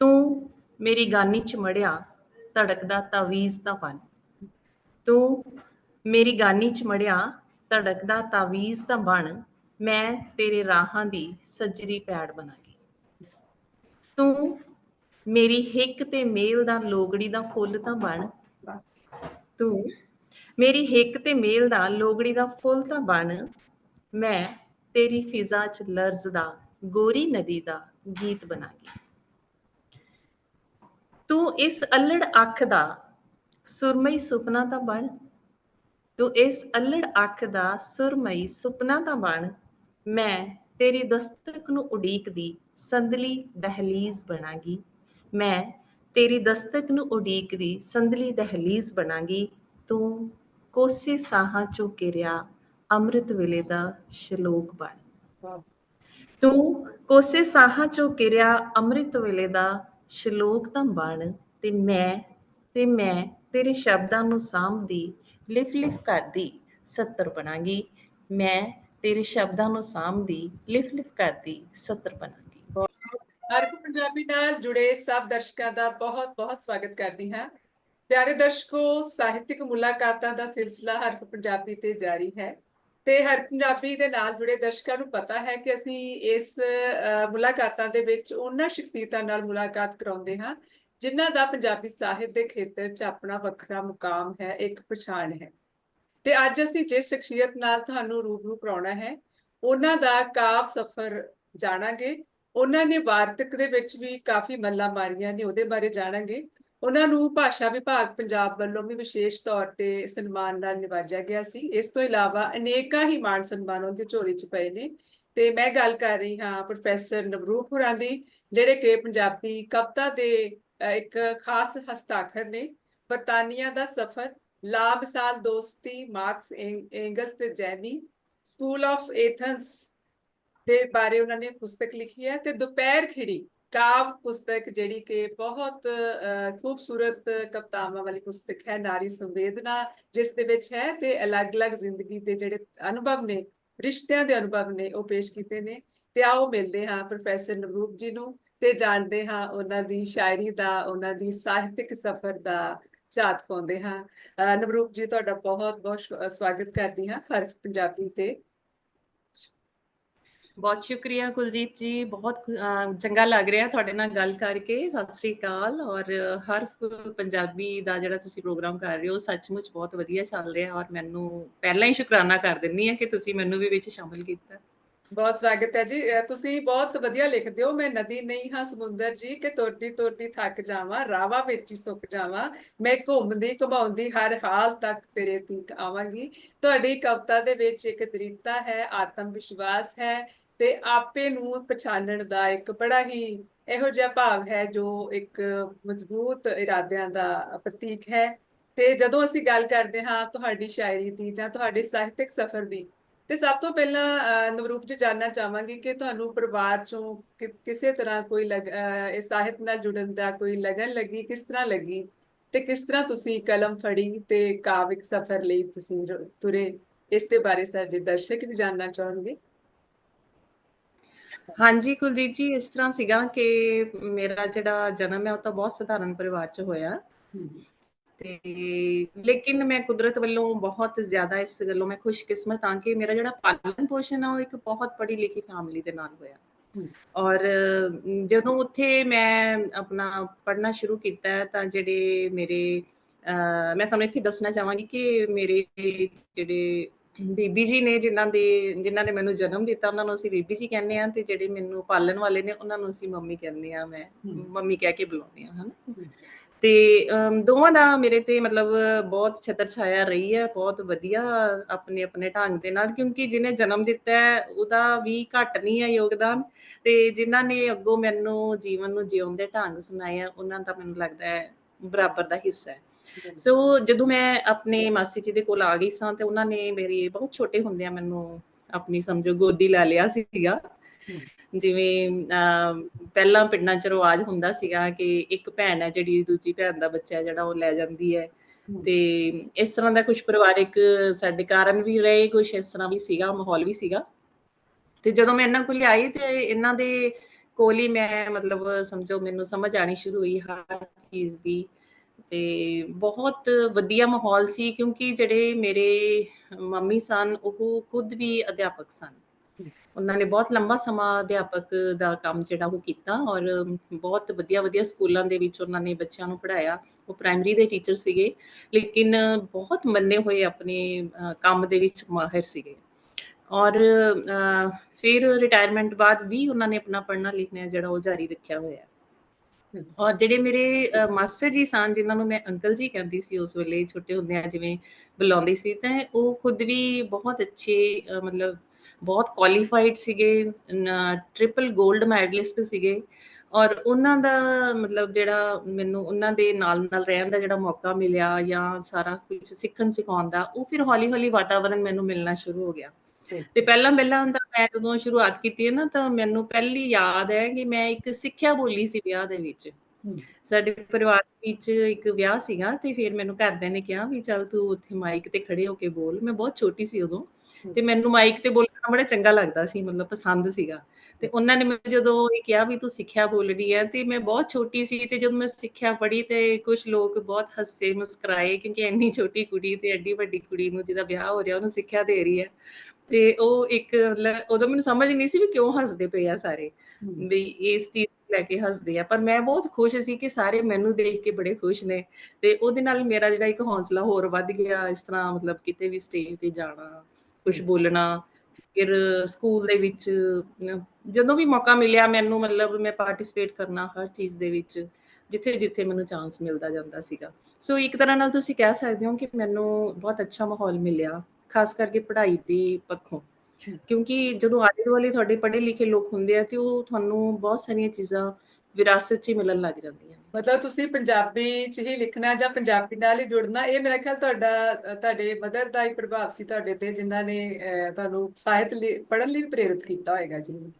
ਤੂੰ ਮੇਰੀ ਗਾਨੀ ਚ ਮੜਿਆ, ਧੜਕਦਾ ਤਾਵੀਜ਼ ਦਾ ਬਣ ਤੂੰ ਮੇਰੀ ਗਾਨੀ ਚ ਮੜਿਆ, ਧੜਕਦਾ ਤਾਵੀਜ਼ ਦਾ ਬਣ ਮੈਂ ਤੇਰੇ ਰਾਹਾਂ ਦੀ ਸੱਜਰੀ ਪੈੜ ਬਣਾਗੀ। ਤੂੰ ਮੇਰੀ ਹਿੱਕ ਤੇ ਮੇਲ ਦਾ ਲੋਗੜੀ ਦਾ ਫੁੱਲ ਤਾਂ ਬਣ। ਤੂੰ ਮੇਰੀ ਹਿੱਕ ਤੇ ਮੇਲ ਦਾ ਲੋਗੜੀ ਦਾ ਫੁੱਲ ਤਾਂ ਬਣ। ਮੈਂ ਤੇਰੀ ਫਿਜ਼ਾ ਚ ਲਰਜ਼ ਦਾ, ਗੋਰੀ ਨਦੀ ਦਾ ਗੀਤ ਬਣਾਗੀ। ਤੂੰ ਇਸ ਅਲੜ ਅੱਖ ਦਾ ਸੁਰਮਈ ਸੁਪਨਾ ਤਾਂ ਬਣ। ਤੂੰ ਇਸ ਅਲੜ ਅੱਖ ਦਾ ਸੁਰਮਈ ਸੁਪਨਾ ਤਾਂ ਬਣ। ਮੈਂ ਤੇਰੀ ਦਸਤਕ ਨੂੰ ਉਡੀਕਦੀ ਸੰਦਲੀ ਦਹਲੀਜ਼ ਬਣਾਗੀ। ਮੈਂ ਤੇਰੀ ਦਸਤਕ ਨੂੰ ਉਡੀਕਦੀ ਸੰਦਲੀ ਦਹਲੀਜ਼ ਬਣਾਗੀ। ਤੂੰ ਕੋਸੇ ਸਾਹਾਂ ਚੋਂ ਕਿਰਿਆ ਅੰਮ੍ਰਿਤ ਵੇਲੇ ਦਾ ਸ਼ਲੋਕ ਬਣ। ਤੂੰ ਕੋਸੇ ਸਾਹਾਂ ਚੋਂ ਕਿਰਿਆ ਅੰਮ੍ਰਿਤ ਵੇਲੇ ਦਾ ਸ਼ਲੋਕ ਤਾਂ ਬਣ ਤੇ ਮੈਂ ਤੇ ਮੈਂ ਤੇਰੇ ਸ਼ਬਦਾਂ ਨੂੰ ਸਾਂਭਦੀ, ਲਿਫ ਲਿਫ ਕਰਦੀ, ਸੱਤਰ ਬਣਾਂਗੀ। ਮੈਂ ਤੇਰੇ ਸ਼ਬਦਾਂ ਨੂੰ ਸਾਂਭਦੀ, ਲਿਫ ਲਿਫ ਕਰਦੀ, ਸੱਤਰ ਬਣਾਂਗੀ। ਅਰਬ ਪੰਜਾਬੀ ਨਾਲ ਜੁੜੇ ਸਭ ਦਰਸ਼ਕਾਂ ਦਾ ਬਹੁਤ-ਬਹੁਤ ਸਵਾਗਤ ਕਰਦੀ ਹਾਂ। ਪਿਆਰੇ ਦਰਸ਼ਕੋ, ਸਾਹਿਤਿਕ ਮੁਲਾਕਾਤਾਂ ਦਾ ਸਿਲਸਿਲਾ ਹਰਪ ਪੰਜਾਬੀ ਤੇ ਜਾਰੀ ਹੈ। ਤੇ ਹਰ ਪੰਜਾਬੀ ਦੇ ਨਾਲ ਜੁੜੇ ਦਰਸ਼ਕਾਂ ਨੂੰ ਪਤਾ ਹੈ ਕਿ ਅਸੀਂ ਇਸ ਮੁਲਾਕਾਤਾਂ ਦੇ ਵਿੱਚ ਉਹਨਾਂ ਸ਼ਖਸੀਅਤਾਂ ਨਾਲ ਮੁਲਾਕਾਤ ਕਰਾਉਂਦੇ ਹਾਂ, ਜਿਨ੍ਹਾਂ ਦਾ ਪੰਜਾਬੀ ਸਾਹਿਤ ਦੇ ਖੇਤਰ 'ਚ ਆਪਣਾ ਵੱਖਰਾ ਮੁਕਾਮ ਹੈ, ਇੱਕ ਪਛਾਣ ਹੈ। ਤੇ ਅੱਜ ਅਸੀਂ ਜਿਸ ਸ਼ਖਸੀਅਤ ਨਾਲ ਤੁਹਾਨੂੰ ਰੂਬਰੂ ਕਰਾਉਣਾ ਹੈ, ਉਹਨਾਂ ਦਾ ਕਾਵ ਸਫ਼ਰ ਜਾਣਾਂਗੇ। ਉਹਨਾਂ ਨੇ ਵਾਰਤਕ ਦੇ ਵਿੱਚ ਵੀ ਕਾਫੀ ਮੱਲਾਂ ਮਾਰੀਆਂ ਨੇ, ਉਹਦੇ ਬਾਰੇ ਜਾਣਾਂਗੇ। ਉਹਨਾਂ ਨੂੰ ਭਾਸ਼ਾ ਵਿਭਾਗ ਪੰਜਾਬ ਵੱਲੋਂ ਵੀ ਵਿਸ਼ੇਸ਼ ਤੌਰ ਤੇ ਸਨਮਾਨ ਨਾਲ ਨਿਵਾਜਿਆ ਗਿਆ ਸੀ। ਇਸ ਤੋਂ ਇਲਾਵਾ ਅਨੇਕਾਂ ਹੀ ਮਾਣ ਸਨਮਾਨ ਉਹਦੀ ਝੋਲੀ 'ਚ ਪਏ ਨੇ। ਤੇ ਮੈਂ ਗੱਲ ਕਰ ਰਹੀ ਹਾਂ ਪ੍ਰੋਫੈਸਰ ਨਵਰੂਪ ਹੋਰਾਂ ਦੀ, ਜਿਹੜੇ ਕਿ ਪੰਜਾਬੀ ਕਵਿਤਾ ਦੇ ਇੱਕ ਖਾਸ ਹਸਤਾਖਰ ਨੇ। ਬਰਤਾਨੀਆ ਦਾ ਸਫ਼ਰ ਲਾ ਮਿਸਾਲ ਦੋਸਤੀ, ਮਾਰਕਸ ਐਂ- ਐਂਗਸ ਤੇ ਜੈਨੀ, ਸਕੂਲ ਆਫ ਏਥਨਸ ਦੇ ਬਾਰੇ ਉਹਨਾਂ ਨੇ ਪੁਸਤਕ ਲਿਖੀ ਹੈ। ਤੇ ਦੁਪਹਿਰ ਖਿੜੀ ਕਾਵ ਪੁਸਤਕ ਜਿਹੜੀ ਕਿ ਬਹੁਤ ਖੂਬਸੂਰਤ ਕਵਿਤਾਵਾਂ ਵਾਲੀ ਪੁਸਤਕ ਹੈ ਨਾਰੀ ਸੰਵੇਦਨਾ ਜਿਸ ਦੇ ਵਿੱਚ ਹੈ ਤੇ ਅਲੱਗ-ਅਲੱਗ ਜ਼ਿੰਦਗੀ ਦੇ ਜਿਹੜੇ ਅਨੁਭਵ ਨੇ ਰਿਸ਼ਤਿਆਂ ਦੇ ਅਨੁਭਵ ਨੇ ਉਹ ਪੇਸ਼ ਕੀਤੇ ਨੇ ਤੇ ਆਓ ਮਿਲਦੇ ਹਾਂ ਪ੍ਰੋਫੈਸਰ ਨਵਰੂਪ ਜੀ ਨੂੰ ਤੇ ਜਾਣਦੇ ਹਾਂ ਉਹਨਾਂ ਦੀ ਸ਼ਾਇਰੀ ਦਾ ਉਹਨਾਂ ਦੀ ਸਾਹਿਤਿਕ ਸਫ਼ਰ ਦਾ ਝਾਤ ਪਾਉਂਦੇ ਹਾਂ। ਅ, ਨਵਰੂਪ ਜੀ ਤੁਹਾਡਾ ਬਹੁਤ ਬਹੁਤ ਸਵਾਗਤ ਕਰਦੀ ਹਾਂ ਹਰਫ ਪੰਜਾਬੀ ਤੇ ਬਹੁਤ ਸ਼ੁਕਰੀਆ ਕੁਲਜੀਤ ਜੀ, ਬਹੁਤ ਚੰਗਾ ਲੱਗ ਰਿਹਾ ਤੁਹਾਡੇ ਨਾਲ ਗੱਲ ਕਰਕੇ। ਸਤਿ ਸ੍ਰੀ ਅਕਾਲ ਔਰ ਹਰਫ ਪੰਜਾਬੀ ਦਾ ਜਿਹੜਾ ਤੁਸੀਂ ਪ੍ਰੋਗਰਾਮ ਕਰ ਰਹੇ ਹੋ, ਸੱਚਮੁੱਚ ਬਹੁਤ ਵਧੀਆ ਚੱਲ ਰਿਹਾ ਔਰ ਮੈਨੂੰ ਪਹਿਲਾਂ ਹੀ ਸ਼ੁਕਰਾਨਾ ਕਰ ਦਿੰਨੀ ਆ ਕਿ ਤੁਸੀਂ ਮੈਨੂੰ ਵੀ ਵਿੱਚ ਸ਼ਾਮਲ ਕੀਤਾ। ਬਹੁਤ ਸਵਾਗਤ ਹੈ ਜੀ। ਤੁਸੀਂ ਬਹੁਤ ਵਧੀਆ ਲਿਖਦੇ ਹੋ। ਮੈਂ ਨਦੀ ਨਹੀਂ ਹਾਂ, ਸਮੁੰਦਰ ਜੀ, ਕਿ ਤੁਰਦੀ ਤੁਰਦੀ ਥੱਕ ਜਾਵਾਂ, ਰਾਵਾਂ ਵਿੱਚ ਹੀ ਸੁੱਕ ਜਾਵਾਂ। ਮੈਂ ਘੁੰਮਦੀ ਘੁਮਾਉਂਦੀ ਹਰ ਹਾਲ ਤੱਕ ਤੇਰੇ ਤੀਕ ਆਵਾਂਗੀ। ਤੁਹਾਡੀ ਕਵਿਤਾ ਦੇ ਵਿੱਚ ਇੱਕ ਦ੍ਰਿੜਤਾ ਹੈ, ਆਤਮ ਵਿਸ਼ਵਾਸ ਹੈ। ਤੇ ਆਪੇ ਨੂੰ ਪਛਾਣਨ ਦਾ ਇੱਕ ਬੜਾ ਹੀ ਇਹੋ ਜਿਹਾ ਭਾਵ ਹੈ ਜੋ ਇੱਕ ਮਜ਼ਬੂਤ ਇਰਾਦਿਆਂ ਦਾ ਪ੍ਰਤੀਕ ਹੈ। ਤੇ ਜਦੋਂ ਅਸੀਂ ਗੱਲ ਕਰਦੇ ਹਾਂ ਤੁਹਾਡੀ ਸ਼ਾਇਰੀ ਦੀ ਜਾਂ ਤੁਹਾਡੇ ਸਾਹਿਤਿਕ ਸਫ਼ਰ ਦੀ ਤੇ ਸਭ ਤੋਂ ਪਹਿਲਾਂ ਅਹ, ਨਵਰੂਪ ਜੀ ਜਾਨਣਾ ਚਾਹਾਂਗੀ ਕਿ ਤੁਹਾਨੂੰ ਪਰਿਵਾਰ ਚੋਂ ਕਿਸੇ ਤਰ੍ਹਾਂ ਕੋਈ ਲਗ ਇਹ ਸਾਹਿਤ ਨਾਲ ਜੁੜਨ ਦਾ ਕੋਈ ਲਗਨ ਲੱਗੀ ਕਿਸ ਤਰ੍ਹਾਂ ਲੱਗੀ? ਤੇ ਕਿਸ ਤਰ੍ਹਾਂ ਤੁਸੀਂ ਕਲਮ ਫੜੀ ਤੇ ਕਾਵਿਕ ਸਫ਼ਰ ਲਈ ਤੁਸੀਂ ਤੁਰੇ? ਇਸ ਦੇ ਬਾਰੇ ਸਾਡੇ ਦਰਸ਼ਕ ਵੀ ਜਾਨਣਾ ਚਾਹਣਗੇ। ਹਾਂਜੀ ਕੁਲਜੀਤ ਜੀ ਇਸ ਤਰ੍ਹਾਂ ਸੀਗਾ ਕਿ ਮੇਰਾ ਜਿਹੜਾ ਜਨਮ ਹੈ ਉਹ ਤਾਂ ਬਹੁਤ ਸਧਾਰਨ ਪਰਿਵਾਰ 'ਚ ਹੋਇਆ। ਤੇ ਲੇਕਿਨ ਮੈਂ ਕੁਦਰਤ ਵੱਲੋਂ ਬਹੁਤ ਜ਼ਿਆਦਾ ਇਸ ਗੱਲੋਂ ਮੈਂ ਖੁਸ਼ਕਿਸਮਤ ਹਾਂ ਕਿ ਮੇਰਾ ਜਿਹੜਾ ਪਾਲਣ ਪੋਸ਼ਣ ਆ ਉਹ ਇੱਕ ਬਹੁਤ ਪੜ੍ਹੀ ਲਿਖੀ ਫੈਮਿਲੀ ਦੇ ਨਾਲ ਹੋਇਆ। ਔਰ ਜਦੋਂ ਉੱਥੇ ਮੈਂ ਆਪਣਾ ਪੜ੍ਹਨਾ ਸ਼ੁਰੂ ਕੀਤਾ ਤਾਂ ਜਿਹੜੇ ਮੇਰੇ ਅਹ, ਮੈਂ ਤੁਹਾਨੂੰ ਇੱਥੇ ਦੱਸਣਾ ਚਾਹਾਂਗੀ ਕਿ ਮੇਰੇ ਜਿਹੜੇ ਬੀਬੀ ਜੀ ਨੇ ਜਿਨ੍ਹਾਂ ਦੇ ਜਿਨ੍ਹਾਂ ਨੇ ਮੈਨੂੰ ਜਨਮ ਦਿੱਤਾ ਉਹਨਾਂ ਨੂੰ ਅਸੀਂ ਬੀਬੀ ਜੀ ਕਹਿੰਦੇ ਆ ਤੇ ਜਿਹੜੇ ਮੈਨੂੰ ਪਾਲਣ ਵਾਲੇ ਨੇ ਉਹਨਾਂ ਨੂੰ ਅਸੀਂ ਮੰਮੀ ਕਹਿੰਦੇ ਆ ਮੈਂ। ਮੰਮੀ ਕਹਿ ਕੇ ਬੁਲਾਉਂਦੇ ਆ ਹਨਾ। ਤੇ ਦੋਵਾਂ ਦਾ ਮੇਰੇ ਤੇ ਮਤਲਬ ਬਹੁਤ ਛਤਰ ਛਾਇਆ ਰਹੀ ਹੈ ਬਹੁਤ ਵਧੀਆ ਆਪਣੇ ਆਪਣੇ ਢੰਗ ਦੇ ਨਾਲ ਕਿਉਂਕਿ ਜਿਹਨੇ ਜਨਮ ਦਿੱਤਾ ਹੈ ਉਹਦਾ ਵੀ ਘੱਟ ਨਹੀਂ ਹੈ ਯੋਗਦਾਨ ਤੇ ਜਿਨ੍ਹਾਂ ਨੇ ਅੱਗੋਂ ਮੈਨੂੰ ਜੀਵਨ ਨੂੰ ਜਿਉਣ ਦੇ ਢੰਗ ਸੁਣਾਏ ਆ ਉਹਨਾਂ ਦਾ ਮੈਨੂੰ ਲੱਗਦਾ ਹੈ ਬਰਾਬਰ ਦਾ ਹਿੱਸਾ ਹੈ ਸੋ ਜਦੋਂ ਮੈਂ ਆਪਣੇ ਮਾਸੀ ਜੀ ਦੇ ਕੋਲ ਆ ਗਈ ਸਾਂ ਤੇ ਉਹਨਾਂ ਨੇ ਮੇਰੀ ਬਹੁਤ ਛੋਟੇ ਹੁੰਦਿਆਂ ਮੈਨੂੰ ਆਪਣੀ ਸਮਝੋ ਗੋਦੀ ਲੈ ਲਿਆ ਸੀਗਾ। ਜਿਵੇਂ ਪਹਿਲਾਂ ਪਿੰਡਾਂ 'ਚ ਰਿਵਾਜ ਹੁੰਦਾ ਸੀਗਾ ਕਿ ਇੱਕ ਭੈਣ ਹੈ ਜਿਹੜੀ ਦੂਜੀ ਭੈਣ ਦਾ ਬੱਚਾ ਜਿਹੜਾ ਉਹ ਲੈ ਜਾਂਦੀ ਹੈ। ਤੇ ਇਸ ਤਰ੍ਹਾਂ ਦਾ ਕੁਝ ਪਰਿਵਾਰਿਕ ਸਾਡੇ ਕਾਰਨ ਵੀ ਰਹੇ ਕੁਝ ਇਸ ਤਰ੍ਹਾਂ ਵੀ ਸੀਗਾ ਮਾਹੌਲ ਵੀ ਸੀਗਾ। ਤੇ ਜਦੋਂ ਮੈਂ ਇਹਨਾਂ ਕੋਲ ਆਈ ਤੇ ਇਹਨਾਂ ਦੇ ਕੋਲ ਹੀ ਮੈਂ ਮਤਲਬ ਸਮਝੋ ਮੈਨੂੰ ਸਮਝ ਆਣੀ ਸ਼ੁਰੂ ਹੋਈ ਹਰ ਚੀਜ਼ ਦੀ। ਤੇ ਬਹੁਤ ਵਧੀਆ ਮਾਹੌਲ ਸੀ ਕਿਉਂਕਿ ਜਿਹੜੇ ਮੇਰੇ ਮੰਮੀ ਸਨ, ਉਹ ਖੁਦ ਵੀ ਅਧਿਆਪਕ ਸਨ। ਉਹਨਾਂ ਨੇ ਬਹੁਤ ਲੰਬਾ ਸਮਾਂ ਅਧਿਆਪਕ ਦਾ ਕੰਮ ਜਿਹੜਾ ਉਹ ਕੀਤਾ ਔਰ ਬਹੁਤ ਵਧੀਆ ਵਧੀਆ ਸਕੂਲਾਂ ਦੇ ਵਿੱਚ ਉਹਨਾਂ ਨੇ ਬੱਚਿਆਂ ਨੂੰ ਪੜ੍ਹਾਇਆ। ਉਹ ਪ੍ਰਾਇਮਰੀ ਦੇ ਟੀਚਰ ਸੀਗੇ, ਲੇਕਿਨ ਬਹੁਤ ਮੰਨੇ ਹੋਏ ਆਪਣੇ ਕੰਮ ਦੇ ਵਿੱਚ ਮਾਹਿਰ ਸੀਗੇ। ਔਰ ਫਿਰ ਰਿਟਾਇਰਮੈਂਟ ਬਾਅਦ ਵੀ ਉਹਨਾਂ ਨੇ ਆਪਣਾ ਪੜ੍ਹਨਾ ਲਿਖਣਾ ਜਿਹੜਾ ਉਹ ਜਾਰੀ ਰੱਖਿਆ ਹੋਇਆ। ਔਰ ਜਿਹੜੇ ਮੇਰੇ ਮਾਸਟਰ ਜੀ ਸਨ, ਜਿਨ੍ਹਾਂ ਨੂੰ ਮੈਂ ਅੰਕਲ ਜੀ ਕਹਿੰਦੀ ਸੀ ਉਸ ਵੇਲੇ, ਛੋਟੇ ਹੁੰਦਿਆਂ ਜਿਵੇਂ ਬੁਲਾਉਂਦੀ ਸੀ, ਤਾਂ ਉਹ ਖੁਦ ਵੀ ਬਹੁਤ ਅੱਛੇ ਮਤਲਬ ਬਹੁਤ ਕੁਆਲੀਫਾਈਡ ਸੀਗੇ ਟ੍ਰਿਪਲ 골ਡ ਮੈਡਲਿਸਟ ਸੀਗੇ। ਔਰ ਉਹਨਾਂ ਦਾ ਮਤਲਬ ਜਿਹੜਾ ਮੈਨੂੰ ਉਹਨਾਂ ਦੇ ਨਾਲ ਨਾਲ ਰਹਿਣ ਦਾ ਜਿਹੜਾ ਮੌਕਾ ਮਿਲਿਆ ਜਾਂ ਸਾਰਾ ਕੁਝ ਸਿੱਖਣ ਸਿਖਾਉਣ ਦਾ, ਉਹ ਫਿਰ ਹੌਲੀ ਹੌਲੀ ਵਾਤਾਵਰਣ ਮੈਨੂੰ ਮਿਲਣਾ ਸ਼ੁਰੂ ਹੋ ਗਿਆ। ਤੇ ਪਹਿਲਾਂ ਪਹਿਲਾਂ ਤਾਂ ਮੈਂ ਜਦੋਂ ਸ਼ੁਰੂਆਤ ਕੀਤੀ ਹੈ ਨਾ ਤਾਂ ਮੈਨੂੰ ਪਹਿਲੀ ਯਾਦ ਹੈ ਕਿ ਮੈਂ ਇੱਕ ਸਿੱਖਿਆ ਬੋਲੀ ਸੀ ਵਿਆਹ ਦੇ ਵਿੱਚ। ਸਾਡੇ ਪਰਿਵਾਰ ਵਿੱਚ ਇੱਕ ਵਿਆਹ ਸੀਗਾ ਤੇ ਫਿਰ ਮੈਨੂੰ ਘਰਦਿਆਂ ਨੇ ਕਿਹਾ ਵੀ ਚੱਲ ਤੂੰ ਉੱਥੇ ਮਾਈਕ ਤੇ ਖੜੇ ਹੋ ਕੇ ਬੋਲ। ਮੈਂ ਬਹੁਤ ਛੋਟੀ ਸੀ ਉਦੋਂ ਤੇ ਮੈਨੂੰ ਮਾਈਕ ਤੇ ਬੋਲਣਾ ਬੜਾ ਚੰਗਾ ਲੱਗਦਾ ਸੀ ਮਤਲਬ ਪਸੰਦ ਸੀਗਾ। ਤੇ ਉਹਨਾਂ ਨੇ ਮੈਨੂੰ ਜਦੋਂ ਇਹ ਕਿਹਾ ਵੀ ਤੂੰ ਸਿੱਖਿਆ ਬੋਲਣੀ ਹੈ ਤੇ ਮੈਂ ਬਹੁਤ ਛੋਟੀ ਸੀ ਤੇ ਜਦੋਂ ਮੈਂ ਸਿੱਖਿਆ ਪੜ੍ਹੀ ਤੇ ਕੁਝ ਲੋਕ ਬਹੁਤ ਹੱਸੇ ਮੁਸਕਰਾਏ ਕਿਉਂਕਿ ਇੰਨੀ ਛੋਟੀ ਕੁੜੀ ਤੇ ਐਡੀ ਵੱਡੀ ਕੁੜੀ ਨੂੰ ਜਿਹਦਾ ਵਿਆਹ ਹੋ ਰਿਹਾ ਉਹਨੂੰ ਸਿੱਖਿਆ ਦੇ ਰਹੀ ਹੈ। ਤੇ ਉਹ ਇੱਕ ਉਦੋਂ ਮੈਨੂੰ ਸਮਝ ਨਹੀਂ ਸੀ ਵੀ ਕਿਉਂ ਹੱਸਦੇ ਪਏ ਆ ਸਾਰੇ। ਵੀ ਇਸ ਚੀਜ਼ ਲੈ ਕੇ ਹੱਸਦੇ ਆ। ਪਰ ਮੈਂ ਬਹੁਤ ਖੁਸ਼ ਸੀ ਕਿ ਸਾਰੇ ਮੈਨੂੰ ਦੇਖ ਕੇ ਬੜੇ ਖੁਸ਼ ਨੇ ਤੇ ਉਹਦੇ ਨਾਲ ਮੇਰਾ ਜਿਹੜਾ ਇੱਕ ਹੌਸਲਾ ਹੋਰ ਵੱਧ ਗਿਆ ਇਸ ਤਰ੍ਹਾਂ ਮਤਲਬ ਕਿਤੇ ਵੀ ਸਟੇਜ ਤੇ ਜਾਣਾ ਕੁਝ ਬੋਲਣਾ ਫਿਰ ਸਕੂਲ ਦੇ ਵਿੱਚ ਜਦੋਂ ਵੀ ਮੌਕਾ ਮਿਲਿਆ ਮੈਨੂੰ ਮਤਲਬ ਮੈਂ ਪਾਰਟਿਸਿਪੇਟ ਕਰਨਾ ਹਰ ਚੀਜ਼ ਦੇ ਵਿੱਚ ਜਿੱਥੇ ਜਿੱਥੇ ਮੈਨੂੰ ਚਾਂਸ ਮਿਲਦਾ ਜਾਂਦਾ ਸੀਗਾ। ਸੋ ਇੱਕ ਤਰ੍ਹਾਂ ਨਾਲ ਤੁਸੀਂ ਕਹਿ ਸਕਦੇ ਹੋ ਕਿ ਮੈਨੂੰ ਬਹੁਤ ਅੱਛਾ ਮਾਹੌਲ ਮਿਲਿਆ। ਖਾਸ ਕਰਕੇ ਪੜ੍ਹਾਈ ਦੇ ਪੱਖੋਂ। ਕਿਉਂਕਿ ਜਦੋਂ ਆਲੇ ਦੁਆਲੇ ਤੁਹਾਡੇ ਪੜ੍ਹੇ ਲਿਖੇ ਲੋਕ ਹੁੰਦੇ ਆ ਤੇ ਉਹ ਤੁਹਾਨੂੰ ਬਹੁਤ ਸਾਰੀਆਂ ਚੀਜ਼ਾਂ ਵਿਰਾਸਤ 'ਚ ਹੀ ਮਿਲਣ ਲੱਗ ਜਾਂਦੀਆਂ ਨੇ। ਮਤਲਬ ਤੁਸੀਂ ਪੰਜਾਬੀ ਚ ਹੀ ਲਿਖਣਾ ਜਾਂ ਪੰਜਾਬੀ ਨਾਲ ਹੀ ਜੁੜਨਾ ਇਹ ਮੇਰਾ ਖਿਆਲ ਤੁਹਾਡਾ ਤੁਹਾਡੇ ਮਦਰ ਦਾ ਹੀ ਪ੍ਰਭਾਵ ਸੀ ਤੁਹਾਡੇ ਤੇ ਜਿਨ੍ਹਾਂ ਨੇ ਤੁਹਾਨੂੰ ਸਾਹਿਤ ਪੜ੍ਹਨ ਲਈ ਵੀ ਪ੍ਰੇਰਿਤ ਕੀਤਾ ਹੋਏਗਾ ਜੀ।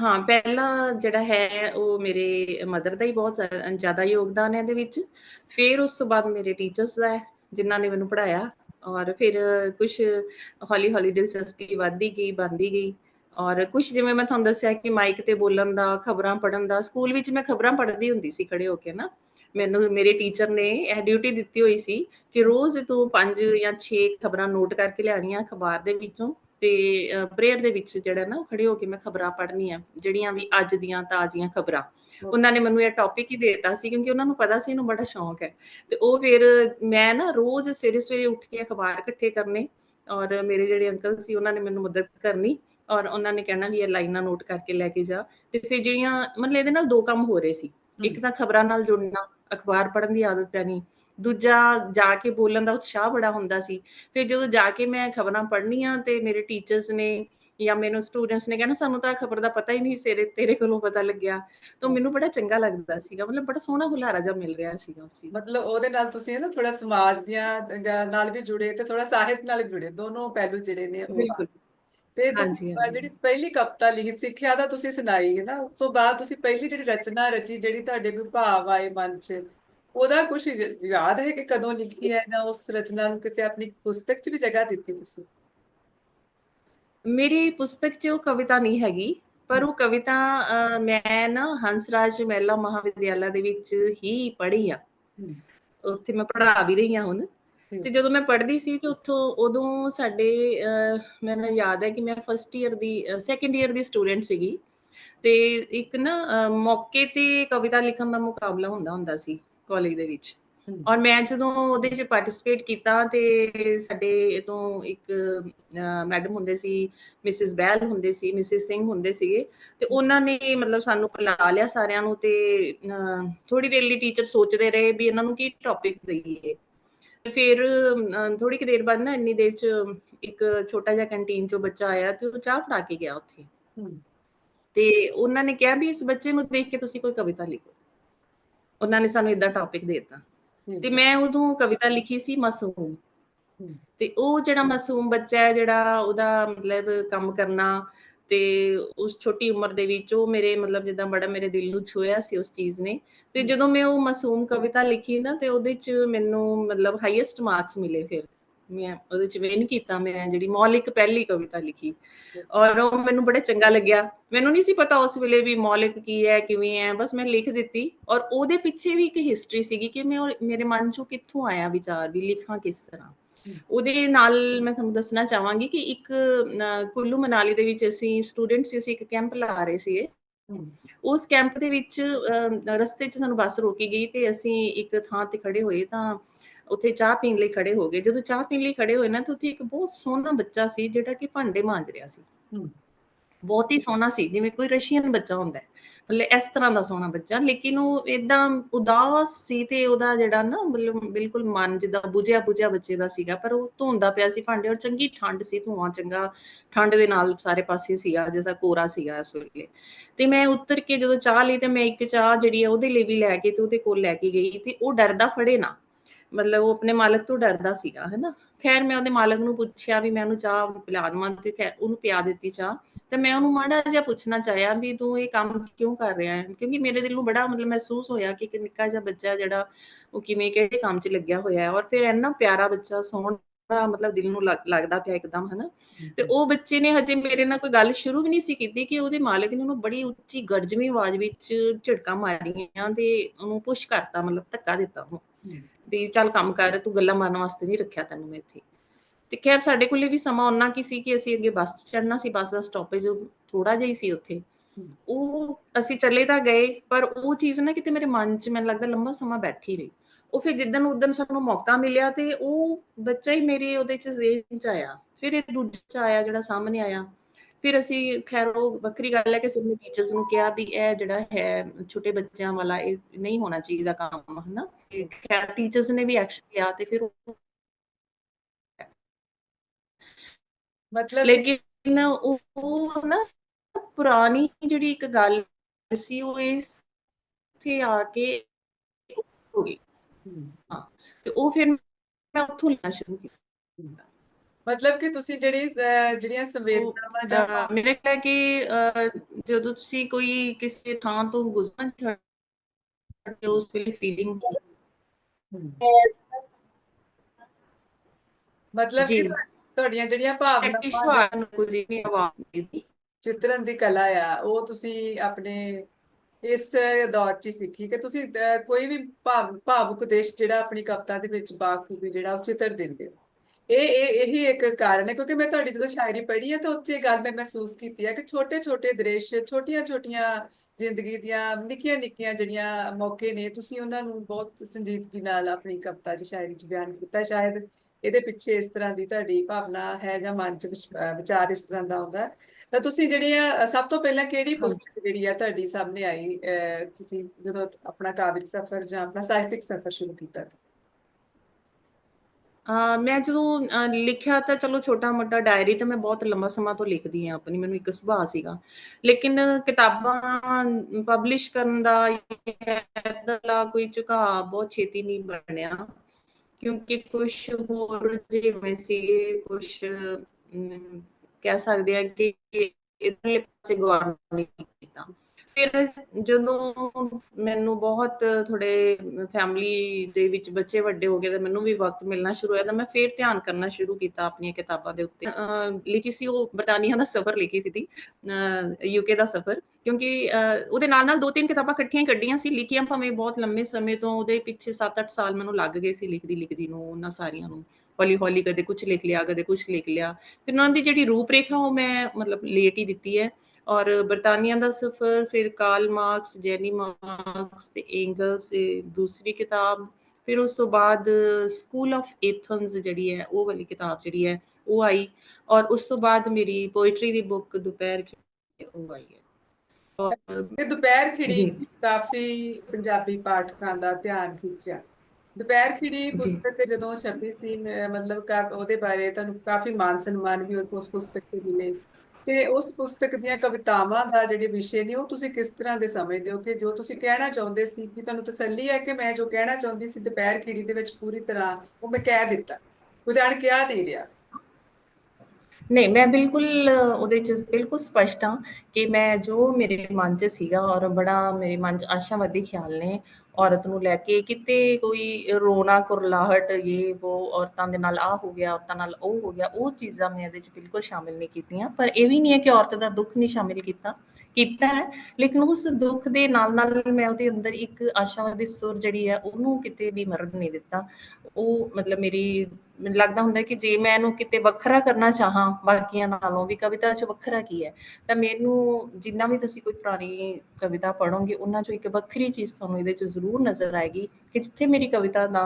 ਹਾਂ ਪਹਿਲਾ ਜਿਹੜਾ ਹੈ ਉਹ ਮੇਰੇ ਮਦਰ ਦਾ ਹੀ ਬਹੁਤ ਜ਼ਿਆ- ਜ਼ਿਆਦਾ ਯੋਗਦਾਨ ਹੈ ਇਹਦੇ ਵਿੱਚ। ਫਿਰ ਉਸ ਤੋਂ ਬਾਅਦ ਮੇਰੇ ਟੀਚਰਸ ਦਾ ਹੈ ਜਿਨ੍ਹਾਂ ਨੇ ਮੈਨੂੰ ਪੜ੍ਹਾਇਆ। ਔਰ ਫਿਰ ਕੁਝ ਹੌਲੀ ਹੌਲੀ ਦਿਲਚਸਪੀ ਵੱਧਦੀ ਗਈ, ਬਣਦੀ ਗਈ। ਔਰ ਕੁਝ ਜਿਵੇਂ ਮੈਂ ਤੁਹਾਨੂੰ ਦੱਸਿਆ ਕਿ ਮਾਈਕ ਤੇ ਬੋਲਣ ਦਾ, ਖਬਰਾਂ ਪੜਨ ਦਾ, ਸਕੂਲ ਵਿੱਚ ਮੈਂ ਖਬਰਾਂ ਪੜ੍ਹਦੀ ਹੁੰਦੀ ਸੀ ਖੜੇ ਹੋ ਕੇ ਨਾ। ਮੈਨੂੰ, ਮੇਰੇ ਟੀਚਰ ਨੇ ਇਹ ਡਿਊਟੀ ਦਿੱਤੀ ਹੋਈ ਸੀ ਕਿ ਰੋਜ਼ ਤੂੰ 5 ਜਾਂ 6 ਖਬਰਾਂ ਨੋਟ ਕਰਕੇ ਲਿਆਣੀਆਂ ਅਖਬਾਰ ਦੇ ਵਿੱਚੋਂ। ਤੇ ਪ੍ਰੇਅਰ ਦੇ ਵਿੱਚ ਜਿਹੜਾ ਨਾ ਖੜੇ ਹੋ ਕੇ ਮੈਂ ਖਬਰਾਂ ਪੜ੍ਹਨੀਆਂ ਜਿਹੜੀਆਂ ਵੀ ਅੱਜ ਦੀਆਂ ਤਾਜ਼ੀਆਂ ਖਬਰਾਂ। ਉਹਨਾਂ ਨੇ ਮੈਨੂੰ ਇਹ ਟੌਪਿਕ ਹੀ ਦਿੱਤਾ ਸੀ ਕਿਉਂਕਿ ਉਹਨਾਂ ਨੂੰ ਪਤਾ ਸੀ ਇਹਨੂੰ ਬੜਾ ਸ਼ੌਂਕ ਹੈ। ਤੇ ਉਹ ਫਿਰ ਮੈਂ ਨਾ ਰੋਜ਼ ਸਵੇਰੇ ਸਵੇਰੇ ਉੱਠ ਕੇ ਅਖਬਾਰ ਇਕੱਠੇ ਕਰਨੇ ਔਰ ਮੇਰੇ ਜਿਹੜੇ ਅੰਕਲ ਸੀ ਉਹਨਾਂ ਨੇ ਮੈਨੂੰ ਮਦਦ ਕਰਨੀ ਔਰ ਉਹਨਾਂ ਨੇ ਕਹਿਣਾ ਵੀ ਇਹ ਲਾਈਨਾਂ ਨੋਟ ਕਰਕੇ ਲੈ ਕੇ ਜਾ। ਤੇ ਫਿਰ ਜਿਹੜੀਆਂ ਮਤਲਬ ਇਹਦੇ ਨਾਲ ਦੋ ਕੰਮ ਹੋ ਰਹੇ ਸੀ। ਇੱਕ ਤਾਂ ਖਬਰਾਂ ਨਾਲ ਜੁੜਨਾ ਅਖਬਾਰ ਪੜ੍ਹਨ ਦੀ ਆਦਤ ਪੈਣੀ ਦੂਜਾ ਜਾ ਕੇ ਬੋਲਣ ਦਾ ਉਤਸ਼ਾਹ ਬੜਾ ਹੁੰਦਾ ਸੀ ਫਿਰ ਜਦੋਂ ਜਾ ਕੇ ਮੈਂ ਖਬਰਾਂ ਪੜ੍ਹਨੀਆਂ ਤੇ ਮੇਰੇ ਟੀਚਰਸ ਨੇ ਜਾਂ ਮੈਨੂੰ ਸਟੂਡੈਂਟਸ ਨੇ ਕਹਿਣਾ ਸਾਨੂੰ ਤਾਂ ਖਬਰ ਦਾ ਪਤਾ ਹੀ ਨਹੀਂ ਸਿਰੇ ਤੇਰੇ ਕੋਲੋਂ ਪਤਾ ਲੱਗਿਆ ਤਾਂ ਮੈਨੂੰ ਬੜਾ ਚੰਗਾ ਲੱਗਦਾ ਸੀਗਾ ਮਤਲਬ ਬੜਾ ਸੋਹਣਾ ਹੁਲਾਰਾ ਜਿਹਾ ਮਿਲ ਰਿਹਾ ਸੀਗਾ ਉਸ। ਮਤਲਬ ਉਹਦੇ ਨਾਲ ਤੁਸੀਂ ਨਾ ਥੋੜਾ ਸਮਾਜ ਦੀਆਂ ਨਾਲ ਵੀ ਜੁੜੇ ਤੇ ਥੋੜਾ ਸਾਹਿਤ ਨਾਲ ਵੀ ਜੁੜੇ ਦੋਨੋਂ ਪਹਿਲੂ ਜਿਹੜੇ ਨੇ। ਬਿਲਕੁਲ ਤੇ। ਜਿਹੜੀ ਪਹਿਲੀ ਕਵਿਤਾ ਲਿਖੀ ਸਿੱਖਿਆ ਦਾ ਤੁਸੀਂ ਸੁਣਾਈ ਹੈ ਨਾ ਉਸ ਤੋਂ ਬਾਅਦ ਤੁਸੀਂ ਪਹਿਲੀ ਜਿਹੜੀ ਰਚਨਾ ਰਚੀ ਜਿਹੜੀ ਤੁਹਾਡੇ ਕੋਈ ਭਾਵ ਆਏ ਮਨ 'ਚ ਉਹਦਾ ਕੁਝ ਯਾਦ ਹੈ ਕਿ ਕਦੋਂ ਲਿਖੀ ਹੈ ਜਾਂ ਉਸ ਰਚਨਾ ਨੂੰ ਕਿਸੇ ਆਪਣੀ ਪੁਸਤਕ 'ਚ ਵੀ ਜਗ੍ਹਾ ਦਿੱਤੀ ਤੁਸੀਂ? ਮੇਰੀ ਪੁਸਤਕ 'ਚ ਉਹ ਕਵਿਤਾ ਨਹੀਂ ਹੈਗੀ ਪਰ ਉਹ ਕਵਿਤਾ ਮੈਂ ਨਾ ਹੰਸਰਾਜ ਮਹਿਲਾ ਮਹਾਵਿਦਿਆਲਾ ਦੇ ਵਿੱਚ ਹੀ ਪੜ੍ਹੀ ਆ। ਉੱਥੇ ਮੈਂ ਪੜ੍ਹਾ ਵੀ ਰਹੀ ਹਾਂ ਹੁਣ। ਤੇ ਜਦੋਂ ਮੈਂ ਪੜ੍ਹਦੀ ਸੀ ਤੇ ਉੱਥੋਂ ਉਦੋਂ ਸਾਡੇ ਮੈਨੂੰ ਯਾਦ ਹੈ ਕਿ ਮੈਂ ਫਸਟ ਈਅਰ ਦੀ ਸੈਕੰਡ ਈਅਰ ਦੀ ਸਟੂਡੈਂਟ ਸੀਗੀ। ਤੇ ਇੱਕ ਨਾ ਮੌਕੇ ਤੇ ਕਵਿਤਾ ਲਿਖਣ ਦਾ ਮੁਕਾਬਲਾ ਹੁੰਦਾ ਹੁੰਦਾ ਸੀ। ਕਾਲਜ ਦੇ ਵਿੱਚ। ਔਰ ਮੈਂ ਜਦੋਂ ਉਹਦੇ 'ਚ ਪਾਰਟਿਸਿਪੇਟ ਕੀਤਾ ਤੇ ਸਾਡੇ ਤੋਂ ਇੱਕ ਮੈਡਮ ਹੁੰਦੇ ਸੀ ਮਿਸਿਸ ਬੈਲ ਹੁੰਦੇ ਸੀ ਮਿਸਿਸ ਸਿੰਘ ਹੁੰਦੇ ਸੀਗੇ ਤੇ ਉਹਨਾਂ ਨੇ ਮਤਲਬ ਸਾਨੂੰ ਬੁਲਾ ਲਿਆ ਸਾਰਿਆਂ ਨੂੰ ਤੇ ਥੋੜੀ ਦੇਰ ਲਈ ਟੀਚਰ ਸੋਚਦੇ ਰਹੇ ਵੀ ਇਹਨਾਂ ਨੂੰ ਕੀ ਟੌਪਿਕ ਦਈਏ ਫਿਰ ਥੋੜੀ ਕਿ ਦੇਰ ਬਾਅਦ ਨਾ ਇੰਨੀ ਦੇਰ ਚ ਇੱਕ ਛੋਟਾ ਜਿਹਾ ਕੰਟੀਨ ਚੋਂ ਬੱਚਾ ਆਇਆ ਤੇ ਉਹ ਚਾਹ ਫੜਾ ਕੇ ਗਿਆ ਉੱਥੇ। ਤੇ ਉਹਨਾਂ ਨੇ ਕਿਹਾ ਵੀ ਇਸ ਬੱਚੇ ਨੂੰ ਦੇਖ ਕੇ ਤੁਸੀਂ ਕੋਈ ਕਵਿਤਾ ਲਿਖੋ ਉਹਨਾਂ ਨੇ ਸਾਨੂੰ ਇਦਾਂ ਟੌਪਿਕ ਦਿੱਤਾ। ਤੇ। ਮੈਂ ਉਦੋਂ ਕਵਿਤਾ ਲਿਖੀ ਸੀ ਮਾਸੂਮ। ਤੇ ਉਹ ਜਿਹੜਾ ਮਾਸੂਮ ਬੱਚਾ ਹੈ ਜਿਹੜਾ ਉਹਦਾ ਮਤਲਬ ਕੰਮ ਕਰਨਾ ਤੇ ਉਸ ਛੋਟੀ ਉਮਰ ਦੇ ਵਿੱਚ ਉਹ ਮੇਰੇ ਮਤਲਬ ਜਿੱਦਾਂ ਬੜਾ ਮੇਰੇ ਦਿਲ ਨੂੰ ਛੂਇਆ ਸੀ ਉਸ ਚੀਜ਼ ਨੇ। ਤੇ ਜਦੋਂ ਮੈਂ ਉਹ ਮਾਸੂਮ ਕਵਿਤਾ ਲਿਖੀ ਨਾ ਤੇ ਉਹਦੇ ਚ ਮੈਨੂੰ ਮਤਲਬ ਹਾਈਐਸਟ ਮਾਰਕਸ ਮਿਲੇ ਫਿਰ। ਮੈਂ ਉਹਦੇ ਚ ਵਿਨ ਕੀਤਾ ਮੈਂ ਜਿਹੜੀ ਮੌਲਿਕ ਪਹਿਲੀ ਕਵਿਤਾ ਲਿਖੀ। ਔਰ ਉਹ ਮੈਨੂੰ ਬੜਾ ਚੰਗਾ ਲੱਗਿਆ। ਮੈਨੂੰ ਨਹੀਂ ਸੀ ਪਤਾ ਉਸ ਵੇਲੇ ਵੀ ਮੌਲਿਕ ਕੀ ਹੈ ਕਿਵੇਂ ਹੈ ਬਸ ਮੈਂ ਲਿਖ ਦਿੱਤੀ। ਔਰ ਉਹਦੇ ਪਿੱਛੇ ਵੀ ਇੱਕ ਹਿਸਟਰੀ ਸੀਗੀ ਕਿ ਮੈਂ ਮੇਰੇ ਮਨ ਚੋਂ ਕਿੱਥੋਂ ਆਇਆ ਵਿਚਾਰ ਵੀ ਲਿਖਾਂ ਕਿਸ ਤਰ੍ਹਾਂ। ਉਹਦੇ ਨਾਲ ਮੈਂ ਤੁਹਾਨੂੰ ਦੱਸਣਾ ਚਾਹਾਂਗੀ ਕਿ ਇੱਕ ਕੁੱਲੂ ਮਨਾਲੀ ਦੇ ਵਿੱਚ ਅਸੀਂ ਸਟੂਡੈਂਟ ਸੀ ਅਸੀਂ ਇੱਕ ਕੈਂਪ ਲਾ ਰਹੇ ਸੀਗੇ। ਉਸ ਕੈਂਪ ਦੇ ਵਿੱਚ ਰਸਤੇ 'ਚ ਸਾਨੂੰ ਬੱਸ ਰੋਕੀ ਗਈ ਤੇ ਅਸੀਂ ਇੱਕ ਥਾਂ ਤੇ ਖੜੇ ਹੋਏ ਤਾਂ ਉੱਥੇ ਚਾਹ ਪੀਣ ਲਈ ਖੜੇ ਹੋ ਗਏ। ਜਦੋਂ ਚਾਹ ਪੀਣ ਲਈ ਖੜੇ ਹੋਏ ਨਾ ਤਾਂ ਉੱਥੇ ਇੱਕ ਬਹੁਤ ਸੋਹਣਾ ਬੱਚਾ ਸੀ ਜਿਹੜਾ ਕਿ ਭਾਂਡੇ ਮਾਂਜ ਰਿਹਾ ਸੀ। ਬਹੁਤ ਹੀ ਸੋਹਣਾ ਸੀ ਜਿਵੇਂ ਕੋਈ ਰਸ਼ੀਅਨ ਬੱਚਾ ਹੁੰਦਾ ਹੈ। ਮਤਲਬ ਇਸ ਤਰ੍ਹਾਂ ਦਾ ਸੋਹਣਾ ਬੱਚਾ ਲੇਕਿਨ ਉਹ ਇਦਾਂ ਉਦਾਸ ਸੀ ਤੇ ਉਹਦਾ ਜਿਹੜਾ ਨਾ ਮਤਲਬ ਬਿਲਕੁਲ ਮਨ ਜਿੱਦਾਂ ਬੁਝਿਆ ਬੁਝਿਆ ਬੱਚੇ ਦਾ ਸੀਗਾ ਪਰ ਉਹ ਧੋਂਦਾ ਪਿਆ ਸੀ ਭਾਂਡੇ ਔਰ ਚੰਗੀ ਠੰਡ ਸੀ ਧੂਆਂ ਚੰਗਾ ਠੰਡ ਦੇ ਨਾਲ ਸਾਰੇ ਪਾਸੇ ਸੀਗਾ ਜਿਵੇਂ ਕੋਰਾ ਸੀਗਾ ਇਸ ਵੇਲੇ। ਤੇ ਮੈਂ ਉੱਤਰ ਕੇ ਜਦੋਂ ਚਾਹ ਲਈ ਤੇ ਮੈਂ ਇੱਕ ਚਾਹ ਜਿਹੜੀ ਹੈ ਉਹਦੇ ਲਈ ਵੀ ਲੈ ਕੇ ਤੇ ਉਹਦੇ ਕੋਲ ਲੈ ਕੇ ਗਈ ਤੇ ਉਹ ਡਰਦਾ ਫੜੇ ਨਾ। ਮਤਲਬ ਉਹ ਆਪਣੇ ਮਾਲਕ ਤੋਂ ਡਰਦਾ ਸੀਗਾ, ਹੈਨਾ। ਖੈਰ, ਮੈਂ ਉਹਦੇ ਮਾਲਕ ਨੂੰ ਪੁੱਛਿਆ ਵੀ ਮੈਂ ਉਹਨੂੰ ਚਾਹ ਪਿਲਾ ਦੇਵਾਂ ਤੇ ਖੈਰ ਉਹਨੂੰ ਪਿਆ ਦਿੱਤੀ ਚਾਹ। ਤੇ ਮੈਂ ਉਹਨੂੰ ਮਾੜਾ ਜਿਹਾ ਪੁੱਛਣਾ ਚਾਹਿਆ ਵੀ ਤੂੰ ਇਹ ਕੰਮ ਕਿਉਂ ਕਰ ਰਿਹਾ ਹੈ? ਕਿਉਂਕਿ ਮੇਰੇ ਦਿਲ ਨੂੰ ਬੜਾ ਮਤਲਬ ਮਹਿਸੂਸ ਹੋਇਆ ਕਿ ਇੱਕ ਨਿੱਕਾ ਜਿਹਾ ਬੱਚਾ ਜਿਹੜਾ ਉਹ ਕਿਵੇਂ ਕਿਹੜੇ ਕੰਮ 'ਚ ਲੱਗਿਆ ਹੋਇਆ ਹੈ। ਔਰ ਫਿਰ ਇੰਨਾ ਪਿਆਰਾ ਬੱਚਾ, ਸੋਹਣਾ ਮਤਲਬ ਦਿਲ ਨੂੰ ਲੱਗਦਾ ਪਿਆ ਇੱਕਦਮ, ਹਨਾ। ਤੇ ਉਹ ਬੱਚੇ ਨੇ ਹਜੇ ਮੇਰੇ ਨਾਲ ਕੋਈ ਗੱਲ ਸ਼ੁਰੂ ਵੀ ਨਹੀਂ ਸੀ ਕੀਤੀ ਕਿ ਉਹਦੇ ਮਾਲਕ ਨੇ ਉਹਨੂੰ ਬੜੀ ਉੱਚੀ ਗਰਜਵੀਂ ਆਵਾਜ਼ ਵਿੱਚ ਝਿੜਕਾਂ ਮਾਰੀਆਂ ਤੇ ਉਹਨੂੰ ਪੁਸ਼ ਕਰਤਾ, ਮਤਲਬ ਧੱਕਾ ਦਿੱਤਾ ਉਹਨੂੰ। ਵੀ ਚੱਲ ਕੰਮ ਕਰ ਤੂੰ ਗੱਲਾਂ ਮਾਰਨ ਵਾਸਤੇ ਨਹੀਂ ਰੱਖਿਆ ਤੈਨੂੰ ਮੈਂ ਇੱਥੇ। ਤੇ ਖੈਰ ਸਾਡੇ ਕੋਲੇ ਵੀ ਸਮਾਂ ਉਹਨਾਂ ਕੀ ਸੀ ਕਿ ਅਸੀਂ ਅੱਗੇ ਬੱਸ ਚੜਨਾ ਸੀ ਬੱਸ ਦਾ ਸਟਾਪੇਜ ਥੋੜਾ ਜਿਹਾ ਹੀ ਸੀ ਉੱਥੇ। ਉਹ ਅਸੀਂ ਚੱਲੇ ਤਾਂ ਗਏ ਪਰ ਉਹ ਚੀਜ਼ ਨਾ ਕਿਤੇ ਮੇਰੇ ਮਨ 'ਚ ਮੈਨੂੰ ਲੱਗਦਾ ਲੰਬਾ ਸਮਾਂ ਬੈਠੀ ਰਹੀ। ਉਹ ਫਿਰ ਜਿੱਦਨ ਉਦਨ ਸਾਨੂੰ ਮੌਕਾ ਮਿਲਿਆ ਤੇ ਉਹ ਬੱਚਾ ਹੀ ਮੇਰੇ ਉਹਦੇ 'ਚ ਜ਼ੇਨ 'ਚ ਆਇਆ। ਫਿਰ ਇਹ ਦੂਜਾ ਆਇਆ ਜਿਹੜਾ ਸਾਹਮਣੇ ਆਇਆ। ਫਿਰ ਅਸੀਂ ਖੈਰ ਉਹ ਵੱਖਰੀ ਗੱਲ ਹੈ ਕਿ ਅਸੀਂ ਟੀਚਰਸ ਨੂੰ ਕਿਹਾ ਵੀ ਇਹ ਜਿਹੜਾ ਹੈ ਛੋਟੇ ਬੱਚਿਆਂ ਵਾਲਾ ਇਹ ਨਹੀਂ ਹੋਣਾ ਚਾਹੀਦਾ ਕੰਮ ਹਨਾ? ਖੈਰ ਟੀਚਰਸ ਨੇ ਵੀ ਐਕਸ਼ਨ ਲਿਆ ਤੇ ਫਿਰ ਮਤਲਬ ਲੇਕਿਨ ਉਹ ਨਾ ਪੁਰਾਣੀ ਜਿਹੜੀ ਇੱਕ ਗੱਲ ਸੀ ਉਹ ਇਸ ਤੇ ਆ ਕੇ ਹੋ ਗਈ। ਤੇ ਉਹ ਫਿਰ ਮੈਂ ਉੱਥੋਂ ਲੈਣਾ ਸ਼ੁਰੂ ਕੀਤਾ। ਮਤਲਬ ਕਿ ਤੁਸੀਂ ਜਿਹੜੀ ਜਿਹੜੀਆਂ ਸੰਵੇਦਨਾਵਾਂ ਜਾਂ ਮੇਰੇ ਖਿਆਲ ਕਿ ਜਦੋਂ ਤੁਸੀਂ ਕੋਈ ਕਿਸੇ ਥਾਂ ਤੋਂ ਗੁਜ਼ਰਨ ਹੋ ਉਸ ਵੇਲੇ ਫੀਲਿੰਗ ਮਤਲਬ ਕਿ ਜੀ। ਤੁਹਾਡੀਆਂ ਜਿਹੜੀਆਂ ਪ੍ਰੈਕਟਿਸ ਭਾਵਨਾਵਾਂ ਹੋਣ ਕੁਝ ਨਹੀਂ ਆਵਾਜ਼ ਦੀ ਚਿੱਤਰਨ ਦੀ ਕਲਾ ਆ ਉਹ ਤੁਸੀਂ ਆਪਣੇ ਇਸ ਦੌਰ 'ਚ ਹੀ ਸਿੱਖੀ ਕਿ ਤੁਸੀਂ ਅਹ, ਕੋਈ ਵੀ ਭਾਵ ਭਾਵੁਕ ਦੇਸ਼ ਜਿਹੜਾ ਆਪਣੀ ਕਵਿਤਾ ਦੇ ਵਿੱਚ ਬਾਖੂਬੀ ਜਿਹੜਾ ਉਹ ਚਿੱਤਰ ਦਿੰਦੇ ਹੋ ਇਹ ਇਹ ਇਹੀ ਇੱਕ ਕਾਰਨ ਹੈ ਕਿਉਂਕਿ ਮੈਂ ਤੁਹਾਡੀ ਜਦੋਂ ਸ਼ਾਇਰੀ ਪੜ੍ਹੀ ਹੈ ਤਾਂ ਉੱਥੇ ਗੱਲ ਮੈਂ ਮਹਿਸੂਸ ਕੀਤੀ ਹੈ ਕਿ ਛੋਟੇ ਛੋਟੇ ਦ੍ਰਿਸ਼ ਛੋਟੀਆਂ ਛੋਟੀਆਂ ਜ਼ਿੰਦਗੀ ਦੀਆਂ ਨਿੱਕੀਆਂ ਨਿੱਕੀਆਂ ਜਿਹੜੀਆਂ ਮੌਕੇ ਨੇ ਤੁਸੀਂ ਉਹਨਾਂ ਨੂੰ ਬਹੁਤ ਸੰਜੀਦਗੀ ਨਾਲ ਆਪਣੀ ਕਵਿਤਾ 'ਚ ਸ਼ਾਇਰੀ 'ਚ ਬਿਆਨ ਕੀਤਾ ਸ਼ਾਇਦ ਇਹਦੇ ਪਿੱਛੇ ਇਸ ਤਰ੍ਹਾਂ ਦੀ ਤੁਹਾਡੀ ਭਾਵਨਾ ਹੈ ਜਾਂ ਮਨ 'ਚ ਵਿਚਾਰ ਇਸ ਤਰ੍ਹਾਂ ਦਾ ਆਉਂਦਾ। ਤਾਂ ਤੁਸੀਂ ਜਿਹੜੀ ਆ ਸਭ ਤੋਂ ਪਹਿਲਾਂ ਕਿਹੜੀ ਪੁਸਤਕ ਜਿਹੜੀ ਆ ਤੁਹਾਡੀ ਸਾਹਮਣੇ ਆਈ ਤੁਸੀਂ ਜਦੋਂ ਆਪਣਾ ਕਾਵਿਕ ਸਫ਼ਰ ਜਾਂ ਆਪਣਾ ਸਾਹਿਤਿਕ ਸਫ਼ਰ ਸ਼ੁਰੂ ਕੀਤਾ ਤਾਂ? ਅਹ ਮੈਂ ਜਦੋਂ, ਅਹ ਲਿਖਿਆ ਤਾਂ ਚਲੋ ਛੋਟਾ ਮੋਟਾ ਡਾਇਰੀ ਤਾਂ ਮੈਂ ਬਹੁਤ ਲੰਮਾ ਸਮਾਂ ਤੋਂ ਲਿਖਦੀ ਆ ਆਪਣੀ, ਮੈਨੂੰ ਇੱਕ ਸੁਭਾਅ ਸੀਗਾ। ਲੇਕਿਨ ਕਿਤਾਬਾਂ ਪਬਲਿਸ਼ ਕਰਨ ਦਾ ਇਹਦਾ ਕੋਈ ਝੁਕਾਅ ਬਹੁਤ ਛੇਤੀ ਨਹੀਂ ਬਣਿਆ। ਕਿਉਂਕਿ ਕੁਛ ਹੋਰ ਜਿਵੇਂ ਸੀਗੇ ਕੁਝ ਕਹਿ ਸਕਦੇ ਹਾਂ ਕਿ ਇਧਰਲੇ ਪਾਸੇ ਗੌਰ ਨਹੀਂ ਫਿਰ ਜਦੋਂ ਮੈਨੂੰ ਬਹੁਤ ਥੋੜੇ ਫੈਮਿਲੀ ਦੇ ਵਿੱਚ ਬੱਚੇ ਵੱਡੇ ਹੋ ਗਏ ਤੇ ਮੈਨੂੰ ਵੀ ਵਕਤ ਮਿਲਣਾ ਸ਼ੁਰੂ ਹੋਇਆ ਤਾਂ ਮੈਂ ਫੇਰ ਧਿਆਨ ਕਰਨਾ ਸ਼ੁਰੂ ਕੀਤਾ ਆਪਣੀਆਂ ਕਿਤਾਬਾਂ ਦੇ ਉੱਤੇ। ਲਿਖੀ ਸੀ ਉਹ ਬਰਤਾਨੀਆ ਦਾ ਸਫ਼ਰ ਲਿਖੀ ਸੀ ਤੀ ਯੂਕੇ ਦਾ ਸਫ਼ਰ। ਕਿਉਂਕਿ ਉਹਦੇ ਨਾਲ ਨਾਲ ਦੋ ਤਿੰਨ ਕਿਤਾਬਾਂ ਇਕੱਠੀਆਂ ਕੱਢੀਆਂ ਸੀ, ਲਿਖੀਆਂ ਭਾਵੇਂ ਬਹੁਤ ਲੰਮੇ ਸਮੇਂ ਤੋਂ ਉਹਦੇ ਪਿੱਛੇ 7-8 ਸਾਲ ਮੈਨੂੰ ਲੱਗ ਗਏ ਸੀ ਲਿਖਦੀ ਲਿਖਦੀ ਨੂੰ, ਉਹਨਾਂ ਸਾਰੀਆਂ ਨੂੰ। ਹੌਲੀ ਹੌਲੀ ਕਦੇ ਕੁਝ ਲਿਖ ਲਿਆ, ਕਦੇ ਕੁਝ ਲਿਖ ਲਿਆ। ਫਿਰ ਉਹਨਾਂ ਦੀ ਜਿਹੜੀ ਰੂਪਰੇਖਾ ਉਹ ਮੈਂ ਮਤਲਬ ਲੇਟ ਹੀ ਦਿੱਤੀ ਹੈ। ਔਰ ਬਰਤਾਨੀਆ ਦਾ ਸਫ਼ਰ ਫਿਰ ਕਾਰਲ ਮਾਰਕਸ ਜੈਨੀ ਮਾਰਕਸ ਤੇ ਐਂਗਲਸ ਦੂਸਰੀ ਕਿਤਾਬ। ਫਿਰ ਉਸ ਤੋਂ ਬਾਅਦ ਸਕੂਲ ਆਫ ਐਥਨਸ ਜਿਹੜੀ ਹੈ ਉਹ ਵਾਲੀ ਕਿਤਾਬ ਜਿਹੜੀ ਹੈ ਉਹ ਆਈ। ਔਰ ਉਸ ਤੋਂ ਬਾਅਦ ਮੇਰੀ ਪੋਇਟਰੀ ਦੀ ਬੁੱਕ ਦੁਪਹਿਰ ਖਿੜੀ ਉਹ ਆਈ ਹੈ। ਔਰ ਤੇ ਦੁਪਹਿਰ ਖਿੜੀ। ਕਾਫੀ ਪੰਜਾਬੀ ਪਾਠਕਾਂ ਦਾ ਧਿਆਨ ਖਿੱਚਿਆ। ਦੁਪਹਿਰ ਖਿੜੀ। ਪੁਸਤਕ ਜਦੋਂ ਛਪੀ ਸੀ ਮਤਲਬ ਕਾ ਉਹਦੇ ਬਾਰੇ ਤੁਹਾਨੂੰ ਕਾਫੀ ਮਾਨ ਸਨਮਾਨ ਵੀ ਉਸ ਪੁਸਤਕ ਤੇ ਮਿਲੇ। ਤੇ ਉਸ ਪੁਸਤਕ ਦੀਆਂ ਕਵਿਤਾਵਾਂ ਦਾ ਜਿਹੜੇ ਵਿਸ਼ੇ ਨੇ, ਉਹ ਤੁਸੀਂ ਕਿਸ ਤਰ੍ਹਾਂ ਦੇ ਸਮਝਦੇ ਹੋ ਕਿ ਜੋ ਤੁਸੀਂ ਕਹਿਣਾ ਚਾਹੁੰਦੇ ਸੀ ਕਿ ਤੁਹਾਨੂੰ ਤਸੱਲੀ ਹੈ ਕਿ ਮੈਂ ਜੋ ਕਹਿਣਾ ਚਾਹੁੰਦੀ ਸੀ ਦੁਪਹਿਰ ਖਿੜੀ ਦੇ ਵਿੱਚ ਪੂਰੀ ਤਰ੍ਹਾਂ ਉਹ ਮੈਂ ਕਹਿ ਦਿੱਤਾ। ਉਹ ਜਾਣ ਕਿਹਾ ਨਹੀਂ ਰਿਹਾ। ਨਹੀਂ, ਮੈਂ ਬਿਲਕੁਲ ਉਹਦੇ 'ਚ ਬਿਲਕੁਲ ਸਪਸ਼ਟ ਹਾਂ ਕਿ ਮੈਂ ਜੋ ਮੇਰੇ ਮਨ 'ਚ ਸੀਗਾ ਔਰ ਬੜਾ ਮੇਰੇ ਮਨ 'ਚ ਆਸ਼ਾਵਾਦੀ ਖਿਆਲ ਨੇ ਔਰਤ ਨੂੰ ਲੈ ਕੇ ਕਿਤੇ ਕੋਈ ਰੋਣਾ ਕੁਰਲਾਹਟ ਇਹ ਵੋ ਔਰਤਾਂ ਦੇ ਨਾਲ ਆਹ ਹੋ ਗਿਆ ਔਰਤਾਂ ਨਾਲ ਉਹ ਹੋ ਗਿਆ ਉਹ ਚੀਜ਼ਾਂ ਮੈਂ ਇਹਦੇ 'ਚ ਬਿਲਕੁਲ ਸ਼ਾਮਿਲ ਨਹੀਂ ਕੀਤੀਆਂ ਪਰ ਇਹ ਵੀ ਨਹੀਂ ਹੈ ਕਿ ਔਰਤ ਦਾ ਦੁੱਖ ਨਹੀਂ ਸ਼ਾਮਿਲ ਕੀਤਾ ਕੀਤਾ ਹੈ ਲੇਕਿਨ ਉਸ ਦੁੱਖ ਦੇ ਨਾਲ ਨਾਲ ਮੈਂ ਉਹਦੇ ਅੰਦਰ ਇੱਕ ਆਸ਼ਾਵਾਦੀ ਸੁਰ ਜਿਹੜੀ ਹੈ ਉਹਨੂੰ ਕਿਤੇ ਵੀ ਮਰਨ ਨਹੀਂ ਦਿੱਤਾ ਉਹ ਮਤਲਬ ਮੇਰੀ, ਮੈਨੂੰ ਲੱਗਦਾ ਹੁੰਦਾ ਕਿ ਜੇ ਮੈਂ ਇਹਨੂੰ ਕਿਤੇ ਵੱਖਰਾ ਕਰਨਾ ਚਾਹਾਂ, ਬਾਕੀਆਂ ਨਾਲੋਂ ਵੀ ਕਵਿਤਾ 'ਚ ਵੱਖਰਾ ਕੀ ਹੈ, ਤਾਂ ਮੈਨੂੰ ਜਿੰਨਾ ਵੀ ਤੁਸੀਂ ਕੋਈ ਪੁਰਾਣੀ ਕਵਿਤਾ ਪੜੋਗੇ ਉਹਨਾਂ 'ਚੋਂ ਇੱਕ ਵੱਖਰੀ ਚੀਜ਼ ਤੁਹਾਨੂੰ ਇਹਦੇ 'ਚ ਜ਼ਰੂਰ ਨਜ਼ਰ ਆਏਗੀ ਕਿ ਜਿੱਥੇ ਮੇਰੀ ਕਵਿਤਾ ਦਾ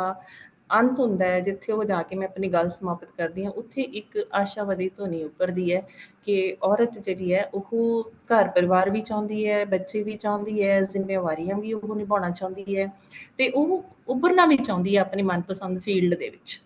ਅੰਤ ਹੁੰਦਾ ਹੈ, ਜਿੱਥੇ ਉਹ ਜਾ ਕੇ ਮੈਂ ਆਪਣੀ ਗੱਲ ਸਮਾਪਤ ਕਰਦੀ ਹਾਂ, ਉੱਥੇ ਇੱਕ ਆਸ਼ਾਵਾਦੀ ਧੁਨੀ ਉੱਪਰਦੀ ਹੈ ਕਿ ਔਰਤ ਜਿਹੜੀ ਹੈ, ਉਹ ਘਰ ਪਰਿਵਾਰ ਵੀ ਚਾਹੁੰਦੀ ਹੈ, ਬੱਚੇ ਵੀ ਚਾਹੁੰਦੀ ਹੈ, ਜ਼ਿੰਮੇਵਾਰੀਆਂ ਵੀ ਉਹ ਨਿਭਾਉਣਾ ਚਾਹੁੰਦੀ ਹੈ ਤੇ ਉਹ ਉੱਭਰਨਾ ਵੀ ਚਾਹੁੰਦੀ ਹੈ ਆਪਣੀ ਮਨਪਸੰਦ ਫੀਲਡ ਦੇ ਵਿੱਚ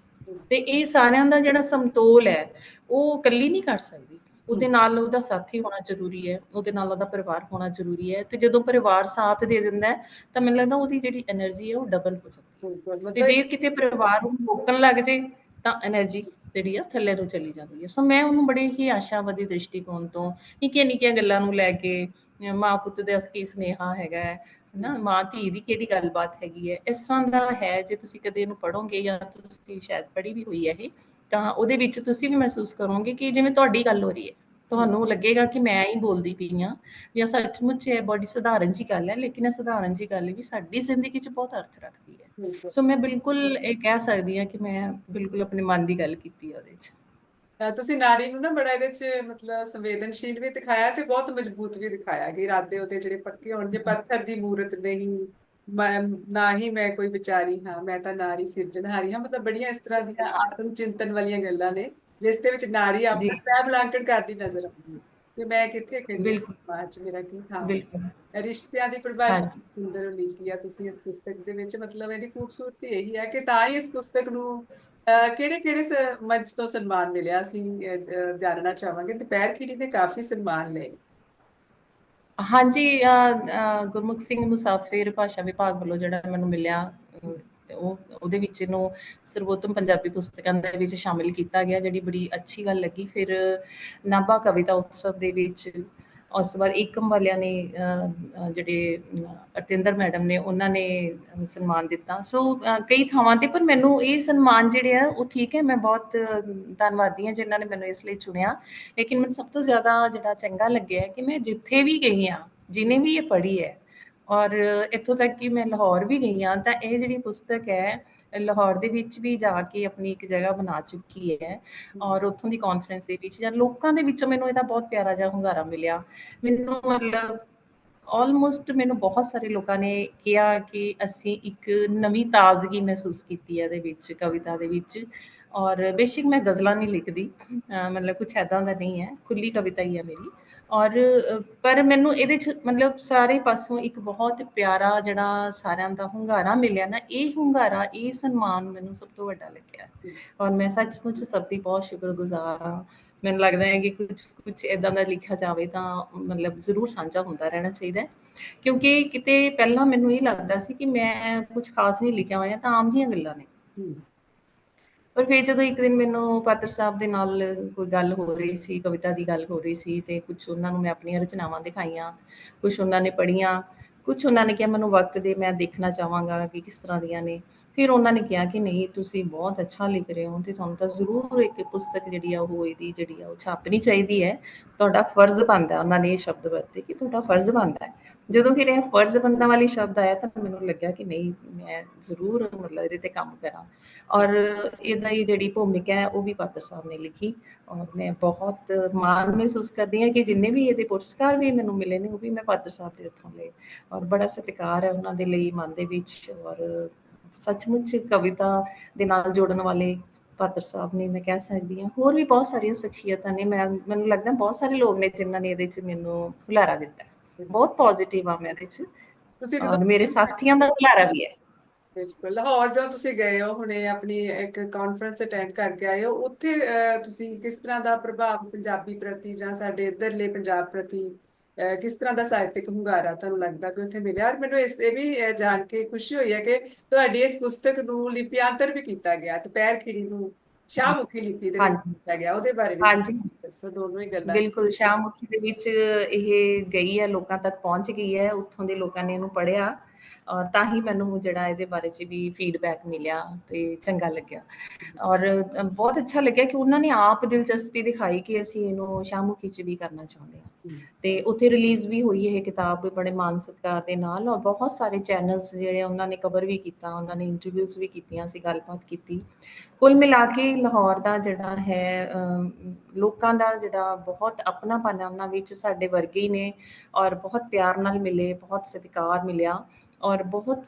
ਤੇ ਇਹ ਸਾਰਿਆਂ ਦਾ ਜਿਹੜਾ ਸਮਤੋਲ ਹੈ, ਉਹ ਇਕੱਲੀ ਨਹੀਂ ਕਰ ਸਕਦੀ। ਉਹਦੇ ਨਾਲ ਉਹਦਾ ਸਾਥੀ ਹੋਣਾ ਜ਼ਰੂਰੀ ਹੈ ਉਹਦੇ ਨਾਲ ਉਹਦਾ ਪਰਿਵਾਰ ਹੋਣਾ ਜ਼ਰੂਰੀ ਹੈ ਤੇ ਜਦੋਂ ਪਰਿਵਾਰ ਸਾਥ ਦੇ ਦਿੰਦਾ ਤਾਂ ਮੈਨੂੰ ਲੱਗਦਾ ਉਹਦੀ ਜਿਹੜੀ એનર્ਜੀ ਹੈ ਉਹ ਡਬਲ ਹੋ ਜਾਂਦੀ ਹੈ। ਤੇ ਜੇ ਕਿਤੇ ਪਰਿਵਾਰ ਨੂੰ ਰੋਕਣ ਲੱਗ ਜੇ ਤਾਂ એનર્ਜੀ ਜਿਹੜੀ ਆ ਥੱਲੇ ਨੂੰ ਚਲੀ ਜਾਂਦੀ ਹੈ। ਸੋ ਮੈਂ ਉਹਨੂੰ ਬੜੇ ਹੀ ਆਸ਼ਾਵਾਦੀ ਦ੍ਰਿਸ਼ਟੀਕੋਣ ਤੋਂ ਨਿੱਕੀਆਂ ਨਿੱਕੀਆਂ ਗੱਲਾਂ ਨੂੰ ਲੈ ਕੇ ਮਾਂ ਪੁੱਤ ਦੇ ਕੀ ਸਨੇਹਾ ਹੈਗਾ ਹੈ ਨਾ ਮਾਂ ਧੀ ਦੀ ਕਿਹੜੀ ਗੱਲਬਾਤ ਹੈਗੀ ਹੈ ਇਸ ਤਰ੍ਹਾਂ ਦਾ ਹੈ ਜੇ ਤੁਸੀਂ ਕਦੇ ਇਹਨੂੰ ਪੜੋਗੇ ਜਾਂ ਤੁਸੀਂ ਸ਼ਾਇਦ ਪੜ੍ਹੀ ਵੀ ਹੋਈ ਹੈ ਇਹ ਤਾਂ ਉਹਦੇ ਵਿੱਚ ਤੁਸੀਂ ਵੀ ਮਹਿਸੂਸ ਕਰੋਗੇ ਕਿ ਜਿਵੇਂ ਤੁਹਾਡੀ ਗੱਲ ਹੋ ਰਹੀ ਹੈ। ਤੁਹਾਨੂੰ ਲੱਗੇਗਾ ਕਿ ਮੈਂ ਹੀ ਬੋਲਦੀ ਪਈ ਹਾਂ ਜਾਂ ਸੱਚਮੁੱਚ ਇਹ ਬੜੀ ਸਧਾਰਨ ਜੀ ਗੱਲ ਹੈ ਲੇਕਿਨ ਇਹ ਸਧਾਰਨ ਜੀ ਗੱਲ ਵੀ ਸਾਡੀ ਜ਼ਿੰਦਗੀ 'ਚ ਬਹੁਤ ਅਰਥ ਰੱਖਦੀ ਹੈ। ਸੋ ਮੈਂ ਬਿਲਕੁਲ ਇਹ ਕਹਿ ਸਕਦੀ ਹਾਂ ਕਿ ਮੈਂ ਬਿਲਕੁਲ ਆਪਣੇ ਮਨ ਦੀ ਗੱਲ ਕੀਤੀ ਹੈ ਉਹਦੇ 'ਚ। ਤੁਸੀਂ ਨਾਰੀ ਨੂੰ ਨਾ ਬੜਾ ਇਹਦੇ 'ਚ ਮਤਲਬ ਸੰਵੇਦਨਸ਼ੀਲ ਵੀ ਦਿਖਾਇਆ ਤੇ ਬਹੁਤ ਮਜ਼ਬੂਤ ਵੀ ਦਿਖਾਇਆ ਕਿ ਇਰਾਦੇ ਉਹਦੇ ਜਿਹੜੇ ਪੱਕੇ ਹੋਣ ਜੇ ਪੱਥਰ ਦੀ ਮੂਰਤ ਨਹੀਂ ਮੈਂ ਨਾ ਹੀ ਮੈਂ ਕੋਈ ਵਿਚਾਰੀ ਹਾਂ ਮੈਂ ਤਾਂ ਨਾਰੀ ਸਿਰਜਣਹਾਰੀ ਹਾਂ ਮਤਲਬ ਬੜੀਆਂ ਇਸ ਤਰ੍ਹਾਂ ਦੀਆਂ ਆਤਮ ਚਿੰਤਨ ਵਾਲੀਆਂ ਗੱਲਾਂ ਨੇ। ਜਿਸ ਦੇ ਵਿੱਚ ਨਾਰੀ ਆਪਣਾ ਸਹਿ ਬਲਾਂਕਣ ਕਰਦੀ ਨਜ਼ਰ ਆਉਂਦੀ ਕਿ ਮੈਂ ਕਿੱਥੇ ਖੇਡੀ ਸਮਾਜ ਮੇਰਾ ਕੀ ਥਾਂ? ਬਿਲਕੁਲ। ਰਿਸ਼ਤਿਆਂ ਦੀ ਪਰਿਭਾਸ਼ਾ ਸੁੰਦਰ ਲਿਖੀ ਆ? ਤੁਸੀਂ ਇਸ ਪੁਸਤਕ ਦੇ ਵਿੱਚ ਮਤਲਬ ਇਹਦੀ ਖੂਬਸੂਰਤੀ ਇਹੀ ਹੈ ਕਿ ਤਾਂ ਹੀ ਇਸ ਪੁਸਤਕ ਨੂੰ ਕਿਹੜੇ ਕਿਹੜੇ ਮੰਚ ਤੋਂ ਸਨਮਾਨ ਮਿਲਿਆ ਸੀ? ਜਾਣਨਾ ਚਾਹਾਂਗੇ। ਦੁਪਹਿਰ ਖਿੜੀ ਦੇ ਕਾਫੀ ਸਨਮਾਨ ਲਏ। ਹਾਂਜੀ ਗੁਰਮੁਖ ਸਿੰਘ ਮੁਸਾਫਿਰ ਭਾਸ਼ਾ ਵਿਭਾਗ ਵੱਲੋਂ ਜਿਹੜਾ ਮੈਨੂੰ ਮਿਲਿਆ ਉਹ, ਉਹਦੇ ਵਿੱਚ ਇਹਨੂੰ ਸਰਵੋਤਮ ਪੰਜਾਬੀ ਪੁਸਤਕਾਂ ਦੇ ਵਿੱਚ ਸ਼ਾਮਿਲ ਕੀਤਾ ਗਿਆ, ਜਿਹੜੀ ਬੜੀ ਅੱਛੀ ਗੱਲ ਲੱਗੀ। ਫਿਰ ਨਾਭਾ ਕਵਿਤਾ ਉਤਸਵ ਦੇ ਵਿੱਚ ਉਸ ਵਾਰ ਏਕਮ ਵਾਲਿਆਂ ਨੇ ਜਿਹੜੇ ਅਰਤਿੰਦਰ ਮੈਡਮ ਨੇ, ਉਹਨਾਂ ਨੇ ਸਨਮਾਨ ਦਿੱਤਾ। ਸੋ ਕਈ ਥਾਵਾਂ ਤੇ, ਪਰ ਮੈਨੂੰ ਇਹ ਸਨਮਾਨ ਜਿਹੜੇ ਆ, ਉਹ ਠੀਕ ਹੈ। ਮੈਂ ਬਹੁਤ ਧੰਨਵਾਦੀ ਹਾਂ ਜਿਨ੍ਹਾਂ ਨੇ ਮੈਨੂੰ ਇਸ ਲਈ ਚੁਣਿਆ। ਲੇਕਿਨ ਮੈਨੂੰ ਸਭ ਤੋਂ ਜ਼ਿਆਦਾ ਜਿਹੜਾ ਚੰਗਾ ਲੱਗਿਆ ਕਿ ਮੈਂ ਜਿੱਥੇ ਵੀ ਗਈ ਆ ਜਿਨੇ ਵੀ ਇਹ ਪੜ੍ਹੀ ਹੈ ਔਰ ਇੱਥੋਂ ਤੱਕ ਕਿ ਮੈਂ ਲਾਹੌਰ ਵੀ ਗਈ ਆ ਤਾਂ ਇਹ ਜਿਹੜੀ ਪੁਸਤਕ ਹੈ ਲਾਹੌਰ ਦੇ ਵਿੱਚ ਵੀ ਜਾ ਕੇ ਆਪਣੀ ਇੱਕ ਜਗ੍ਹਾ ਬਣਾ ਚੁੱਕੀ ਹੈ ਔਰ ਉੱਥੋਂ ਦੀ ਕਾਨਫਰੰਸ ਦੇ ਵਿੱਚ ਜਾਂ ਲੋਕਾਂ ਦੇ ਵਿੱਚੋਂ ਮੈਨੂੰ ਇਹਦਾ ਬਹੁਤ ਪਿਆਰਾ ਜਿਹਾ ਹੁੰਗਾਰਾ ਮਿਲਿਆ। ਮੈਨੂੰ ਮਤਲਬ ਆਲਮੋਸਟ ਮੈਨੂੰ ਬਹੁਤ ਸਾਰੇ ਲੋਕਾਂ ਨੇ ਕਿਹਾ ਕਿ ਅਸੀਂ ਇੱਕ ਨਵੀਂ ਤਾਜ਼ਗੀ ਮਹਿਸੂਸ ਕੀਤੀ ਹੈ ਇਹਦੇ ਵਿੱਚ ਕਵਿਤਾ ਦੇ ਵਿੱਚ ਔਰ ਬੇਸ਼ੱਕ ਮੈਂ ਗਜ਼ਲਾਂ ਨਹੀਂ ਲਿਖਦੀ ਮਤਲਬ ਕੁਝ ਐਦਾਂ ਦਾ ਨਹੀਂ ਹੈ ਖੁੱਲੀ ਕਵਿਤਾ ਹੀ ਹੈ ਮੇਰੀ। ਔਰ ਪਰ ਮੈਨੂੰ ਇਹਦੇ ਚ ਮਤਲਬ ਸਾਰੇ ਪਾਸੋਂ ਇੱਕ ਬਹੁਤ ਪਿਆਰਾ ਜਿਹੜਾ ਸਾਰਿਆਂ ਦਾ ਹੁੰਗਾਰਾ ਮਿਲਿਆ ਨਾ, ਇਹ ਹੁੰਗਾਰਾ, ਇਹ ਸਨਮਾਨ ਮੈਨੂੰ ਸਭ ਤੋਂ ਵੱਡਾ ਲੱਗਿਆ। ਔਰ ਮੈਂ ਸੱਚਮੁੱਚ ਸਭ ਦੀ ਬਹੁਤ ਸ਼ੁਕਰਗੁਜ਼ਾਰ ਹਾਂ। ਮੈਨੂੰ ਲੱਗਦਾ ਹੈ ਕਿ ਕੁਝ ਕੁਝ ਇਦਾਂ ਦਾ ਲਿਖਿਆ ਜਾਵੇ ਤਾਂ ਮਤਲਬ ਜ਼ਰੂਰ ਸਾਂਝਾ ਹੁੰਦਾ ਰਹਿਣਾ ਚਾਹੀਦਾ ਕਿਉਂਕਿ ਕਿਤੇ ਪਹਿਲਾਂ ਮੈਨੂੰ ਇਹ ਲੱਗਦਾ ਸੀ ਕਿ ਮੈਂ ਕੁਝ ਖਾਸ ਨਹੀਂ ਲਿਖਿਆ ਹੋਇਆ, ਤਾਂ ਆਮ ਜੀਆਂ ਗੱਲਾਂ ਨੇ। ਪਰ ਫਿਰ ਜਦੋਂ ਇੱਕ ਦਿਨ ਮੈਨੂੰ ਪਾਤਰ ਸਾਹਿਬ ਦੇ ਨਾਲ ਕੋਈ ਗੱਲ ਹੋ ਰਹੀ ਸੀ, ਕਵਿਤਾ ਦੀ ਗੱਲ ਹੋ ਰਹੀ ਸੀ ਤੇ ਕੁਝ ਉਹਨਾਂ ਨੂੰ ਮੈਂ ਆਪਣੀਆਂ ਰਚਨਾਵਾਂ ਦਿਖਾਈਆਂ ਕੁਝ ਉਹਨਾਂ ਨੇ ਪੜ੍ਹੀਆਂ ਕੁਝ ਉਹਨਾਂ ਨੇ ਕਿਹਾ ਮੈਨੂੰ ਵਕਤ ਦੇ ਮੈਂ ਦੇਖਣਾ ਚਾਹਾਂਗਾ ਕਿ ਕਿਸ ਤਰ੍ਹਾਂ ਦੀਆਂ ਨੇ। ਫਿਰ ਉਹਨਾਂ ਨੇ ਕਿਹਾ ਕਿ ਨਹੀਂ, ਤੁਸੀਂ ਬਹੁਤ ਅੱਛਾ ਲਿਖ ਰਹੇ ਹੋ ਤੇ ਤੁਹਾਨੂੰ ਤਾਂ ਜ਼ਰੂਰ ਇੱਕ ਪੁਸਤਕ ਜਿਹੜੀ ਆ ਉਹ ਇਹਦੀ ਜਿਹੜੀ ਆ ਉਹ ਛਾਪਣੀ ਚਾਹੀਦੀ ਹੈ। ਤੁਹਾਡਾ ਫਰਜ਼ ਬਣਦਾ ਉਹਨਾਂ ਨੇ ਇਹ ਸ਼ਬਦ ਵਰਤੇ ਕਿ ਤੁਹਾਡਾ ਫਰਜ਼ ਬਣਦਾ ਹੈ। ਜਦੋਂ ਫਿਰ ਇਹ ਫਰਜ਼ ਬੰਦਾ ਵਾਲੀ ਸ਼ਬਦ ਆਇਆ ਤਾਂ ਮੈਨੂੰ ਲੱਗਿਆ ਕਿ ਨਹੀਂ, ਮੈਂ ਜ਼ਰੂਰ ਮਤਲਬ ਇਹਦੇ ਤੇ ਕੰਮ ਕਰਾਂ। ਔਰ ਇਹਦਾ ਹੀ ਜਿਹੜੀ ਭੂਮਿਕਾ ਹੈ, ਉਹ ਵੀ ਪਾਤਰ ਸਾਹਿਬ ਨੇ ਲਿਖੀ। ਔਰ ਮੈਂ ਬਹੁਤ ਮਾਣ ਮਹਿਸੂਸ ਕਰਦੀ ਹਾਂ ਕਿ ਜਿੰਨੇ ਵੀ ਇਹਦੇ ਪੁਰਸਕਾਰ ਵੀ ਮੈਨੂੰ ਮਿਲੇ ਨੇ, ਉਹ ਵੀ ਮੈਂ ਪਾਤਰ ਸਾਹਿਬ ਦੇ ਹੱਥੋਂ ਲਏ। ਔਰ ਬੜਾ ਸਤਿਕਾਰ ਹੈ ਉਹਨਾਂ ਦੇ ਲਈ, ਮਨ ਦੇ ਵਿੱਚ। ਔਰ ਸੱਚਮੁੱਚ ਕਵਿਤਾ ਦੇ ਨਾਲ ਜੋੜਨ ਵਾਲੇ ਪਾਤਰ ਸਾਹਿਬ ਨੇ ਮੈਂ ਕਹਿ ਸਕਦੀ ਹਾਂ। ਹੋਰ ਵੀ ਬਹੁਤ ਸਾਰੀਆਂ ਸ਼ਖਸੀਅਤਾਂ ਨੇ। ਮੈਂ ਮੈਨੂੰ ਲੱਗਦਾ ਬਹੁਤ ਸਾਰੇ ਲੋਕ ਨੇ ਜਿਨ੍ਹਾਂ ਨੇ ਇਹਦੇ 'ਚ ਮੈਨੂੰ ਖੁਲਾਰਾ ਦਿੱਤਾ ਬਹੁਤ ਪੋਜ਼ਿਟਿਵ ਆ ਮੈਂ ਇਹਦੇ 'ਚ। ਤੁਸੀਂ ਜਦੋਂ ਮੇਰੇ ਸਾਥੀਆਂ ਦਾ ਖੁਲਾਰਾ ਵੀ ਹੈ। ਬਿਲਕੁਲ। ਲਾਹੌਰ ਜਦੋਂ ਤੁਸੀਂ ਗਏ ਹੋ ਹੁਣੇ ਆਪਣੀ ਇੱਕ ਕਾਨਫਰੰਸ ਅਟੈਂਡ ਕਰਕੇ ਆਏ ਹੋ ਉੱਥੇ ਤੁਸੀਂ ਕਿਸ ਤਰ੍ਹਾਂ ਦਾ ਪ੍ਰਭਾਵ ਪੰਜਾਬੀ ਪ੍ਰਤੀ ਜਾਂ ਸਾਡੇ ਇਧਰਲੇ ਪੰਜਾਬ ਪ੍ਰਤੀ ਕਿਸ ਤਰ੍ਹਾਂ ਦਾ ਸਾਹਿਤਿਕ ਹੁੰਗਾਰਾ ਤੁਹਾਨੂੰ ਲੱਗਦਾ ਕਿ ਉੱਥੇ ਮਿਲਿਆ? ਔਰ ਮੈਨੂੰ ਇਸ ਇਹ ਵੀ ਜਾਣ ਕੇ ਖੁਸ਼ੀ ਹੋਈ ਹੈ ਕਿ ਤੁਹਾਡੀ ਇਸ ਪੁਸਤਕ ਨੂੰ ਲਿਪਿਆਂਤਰ ਵੀ ਕੀਤਾ ਗਿਆ ਦੁਪਹਿਰ ਖਿੜੀ ਨੂੰ ਸ਼ਾਹਮੁਖੀ ਲਿਪੀ ਦੇ ਵਿੱਚ ਕੀਤਾ ਗਿਆ ਉਹਦੇ ਬਾਰੇ ਵੀ ਹਾਂਜੀ। ਦੱਸੋ ਦੋਨੋਂ ਹੀ ਗੱਲਾਂ। ਬਿਲਕੁਲ ਸ਼ਾਹਮੁਖੀ ਦੇ ਵਿੱਚ ਇਹ ਗਈ ਹੈ ਲੋਕਾਂ ਤੱਕ ਪਹੁੰਚ ਗਈ ਹੈ ਉੱਥੋਂ ਦੇ ਲੋਕਾਂ ਨੇ ਇਹਨੂੰ ਪੜ੍ਹਿਆ। ਔਰ ਤਾਂ ਹੀ ਮੈਨੂੰ ਜਿਹੜਾ ਇਹਦੇ ਬਾਰੇ 'ਚ ਵੀ ਫੀਡਬੈਕ ਮਿਲਿਆ ਤੇ ਚੰਗਾ ਲੱਗਿਆ। ਔਰ ਬਹੁਤ ਅੱਛਾ ਲੱਗਿਆ ਕਿ ਉਹਨਾਂ ਨੇ ਆਪ ਦਿਲਚਸਪੀ ਦਿਖਾਈ ਕਿ ਅਸੀਂ ਇਹਨੂੰ ਸ਼ਾਹਮੁਖੀ 'ਚ ਵੀ ਕਰਨਾ ਚਾਹੁੰਦੇ ਹਾਂ। ਤੇ ਉੱਥੇ ਰਿਲੀਜ਼ ਵੀ ਹੋਈ ਇਹ ਕਿਤਾਬ ਬੜੇ ਮਾਨ ਸਤਿਕਾਰ ਦੇ ਨਾਲ ਔਰ ਬਹੁਤ ਸਾਰੇ ਚੈਨਲਸ ਜਿਹੜੇ ਉਹਨਾਂ ਨੇ ਕਵਰ ਵੀ ਕੀਤਾ ਉਹਨਾਂ ਨੇ ਇੰਟਰਵਿਊਜ਼ ਵੀ ਕੀਤੀਆਂ ਸੀ ਗੱਲਬਾਤ ਕੀਤੀ। ਕੁੱਲ ਮਿਲਾ ਕੇ ਲਾਹੌਰ ਦਾ ਜਿਹੜਾ ਹੈ ਲੋਕਾਂ ਦਾ ਜਿਹੜਾ ਬਹੁਤ ਆਪਣਾਪਨ ਹੈ ਉਹਨਾਂ ਵਿੱਚ ਸਾਡੇ ਵਰਗੇ ਹੀ ਨੇ ਔਰ ਬਹੁਤ ਪਿਆਰ ਨਾਲ ਮਿਲੇ ਬਹੁਤ ਸਤਿਕਾਰ ਮਿਲਿਆ। ਔਰ ਬਹੁਤ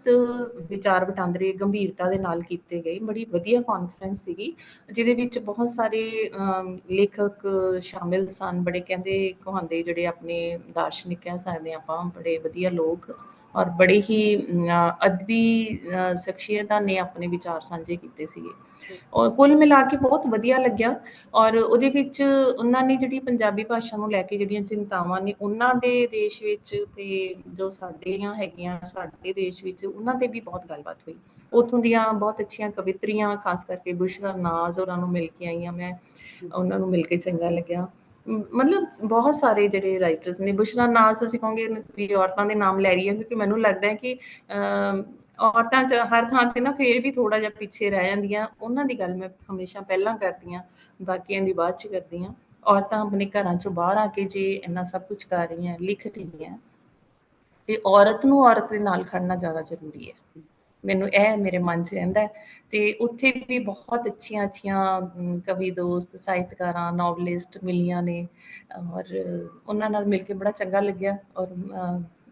ਵਿਚਾਰ ਵਟਾਂਦਰੇ ਗੰਭੀਰਤਾ ਦੇ ਨਾਲ ਕੀਤੇ ਗਏ। ਬੜੀ ਵਧੀਆ ਕਾਨਫਰੰਸ ਸੀਗੀ, ਜਿਹਦੇ ਵਿੱਚ ਬਹੁਤ ਸਾਰੇ ਲੇਖਕ ਸ਼ਾਮਿਲ ਸਨ। ਬੜੇ ਕਹਿੰਦੇ ਕਹਾਂਦੇ ਜਿਹੜੇ ਆਪਣੇ ਦਾਰਸ਼ਨਿਕ ਕਹਿ ਸਕਦੇ ਹਾਂ ਆਪਾਂ, ਬੜੇ ਵਧੀਆ ਲੋਕ ਔਰ ਬੜੇ ਹੀ ਅਦਬੀ ਸ਼ਖਸੀਅਤਾਂ ਨੇ ਆਪਣੇ ਵਿਚਾਰ ਸਾਂਝੇ ਕੀਤੇ ਸੀਗੇ। ਔਰ ਕੁੱਲ ਮਿਲਾ ਕੇ ਬਹੁਤ ਵਧੀਆ ਲੱਗਿਆ। ਔਰ ਉਹਦੇ ਵਿੱਚ ਉਹਨਾਂ ਨੇ ਜਿਹੜੀ ਪੰਜਾਬੀ ਭਾਸ਼ਾ ਨੂੰ ਲੈ ਕੇ ਜਿਹੜੀਆਂ ਚਿੰਤਾਵਾਂ ਨੇ, ਉਹਨਾਂ ਦੇ ਦੇਸ਼ ਵਿੱਚ ਤੇ ਜੋ ਸਾਡੀਆਂ ਹੈਗੀਆਂ ਸਾਡੇ ਦੇਸ਼ ਵਿੱਚ, ਉਹਨਾਂ ਤੇ ਵੀ ਬਹੁਤ ਗੱਲਬਾਤ ਹੋਈ। ਉੱਥੋਂ ਦੀਆਂ ਬਹੁਤ ਅੱਛੀਆਂ ਕਵਿਤਰੀਆਂ, ਖਾਸ ਕਰਕੇ ਬੁਸ਼ਰਾ ਨਾਜ਼, ਉਹਨਾਂ ਨੂੰ ਮਿਲ ਕੇ ਆਈਆਂ ਮੈਂ। ਉਹਨਾਂ ਨੂੰ ਮਿਲ ਕੇ ਚੰਗਾ ਲੱਗਿਆ। ਮਤਲਬ ਬਹੁਤ ਸਾਰੇ ਜਿਹੜੇ ਰਾਈਟਰਸ ਨੇ ਬੁਸ਼ਰਾ ਨਾਜ਼ ਅਸੀਂ ਕਹੋਗੇ ਵੀ ਔਰਤਾਂ ਦੇ ਨਾਮ ਲੈ ਰਹੀ ਹੈ ਕਿਉਂਕਿ ਮੈਨੂੰ ਲੱਗਦਾ ਹੈ ਕਿ ਅਮ, ਔਰਤਾਂ ਚ ਹਰ ਥਾਂ ਤੇ ਨਾ ਫੇਰ ਵੀ ਥੋੜਾ ਜਿਹਾ ਪਿੱਛੇ ਰਹਿ ਜਾਂਦੀਆਂ ਉਹਨਾਂ ਦੀ ਗੱਲ ਮੈਂ ਹਮੇਸ਼ਾ ਪਹਿਲਾਂ ਕਰਦੀ ਹਾਂ ਬਾਕੀਆਂ ਦੀ ਬਾਅਦ ਚ ਕਰਦੀ ਹਾਂ। ਔਰਤਾਂ ਆਪਣੇ ਘਰਾਂ ਚੋਂ ਬਾਹਰ ਆ ਕੇ ਜੇ ਇੰਨਾ ਸਭ ਕੁਝ ਕਰ ਰਹੀਆਂ ਲਿਖ ਰਹੀਆਂ ਤੇ ਔਰਤ ਨੂੰ ਔਰਤ ਦੇ ਨਾਲ ਖੜਨਾ ਜ਼ਿਆਦਾ ਜ਼ਰੂਰੀ ਹੈ। ਮੈਨੂੰ ਇਹ ਮੇਰੇ ਮਨ 'ਚ ਰਹਿੰਦਾ ਹੈ। ਤੇ ਉੱਥੇ ਵੀ ਬਹੁਤ ਅੱਛੀਆਂ ਅੱਛੀਆਂ ਕਵੀ ਦੋਸਤ, ਸਾਹਿਤਕਾਰਾਂ ਨੋਵਲਿਸਟ ਮਿਲੀਆਂ ਨੇ। ਔਰ ਉਹਨਾਂ ਨਾਲ ਮਿਲ ਕੇ ਬੜਾ ਚੰਗਾ ਲੱਗਿਆ। ਔਰ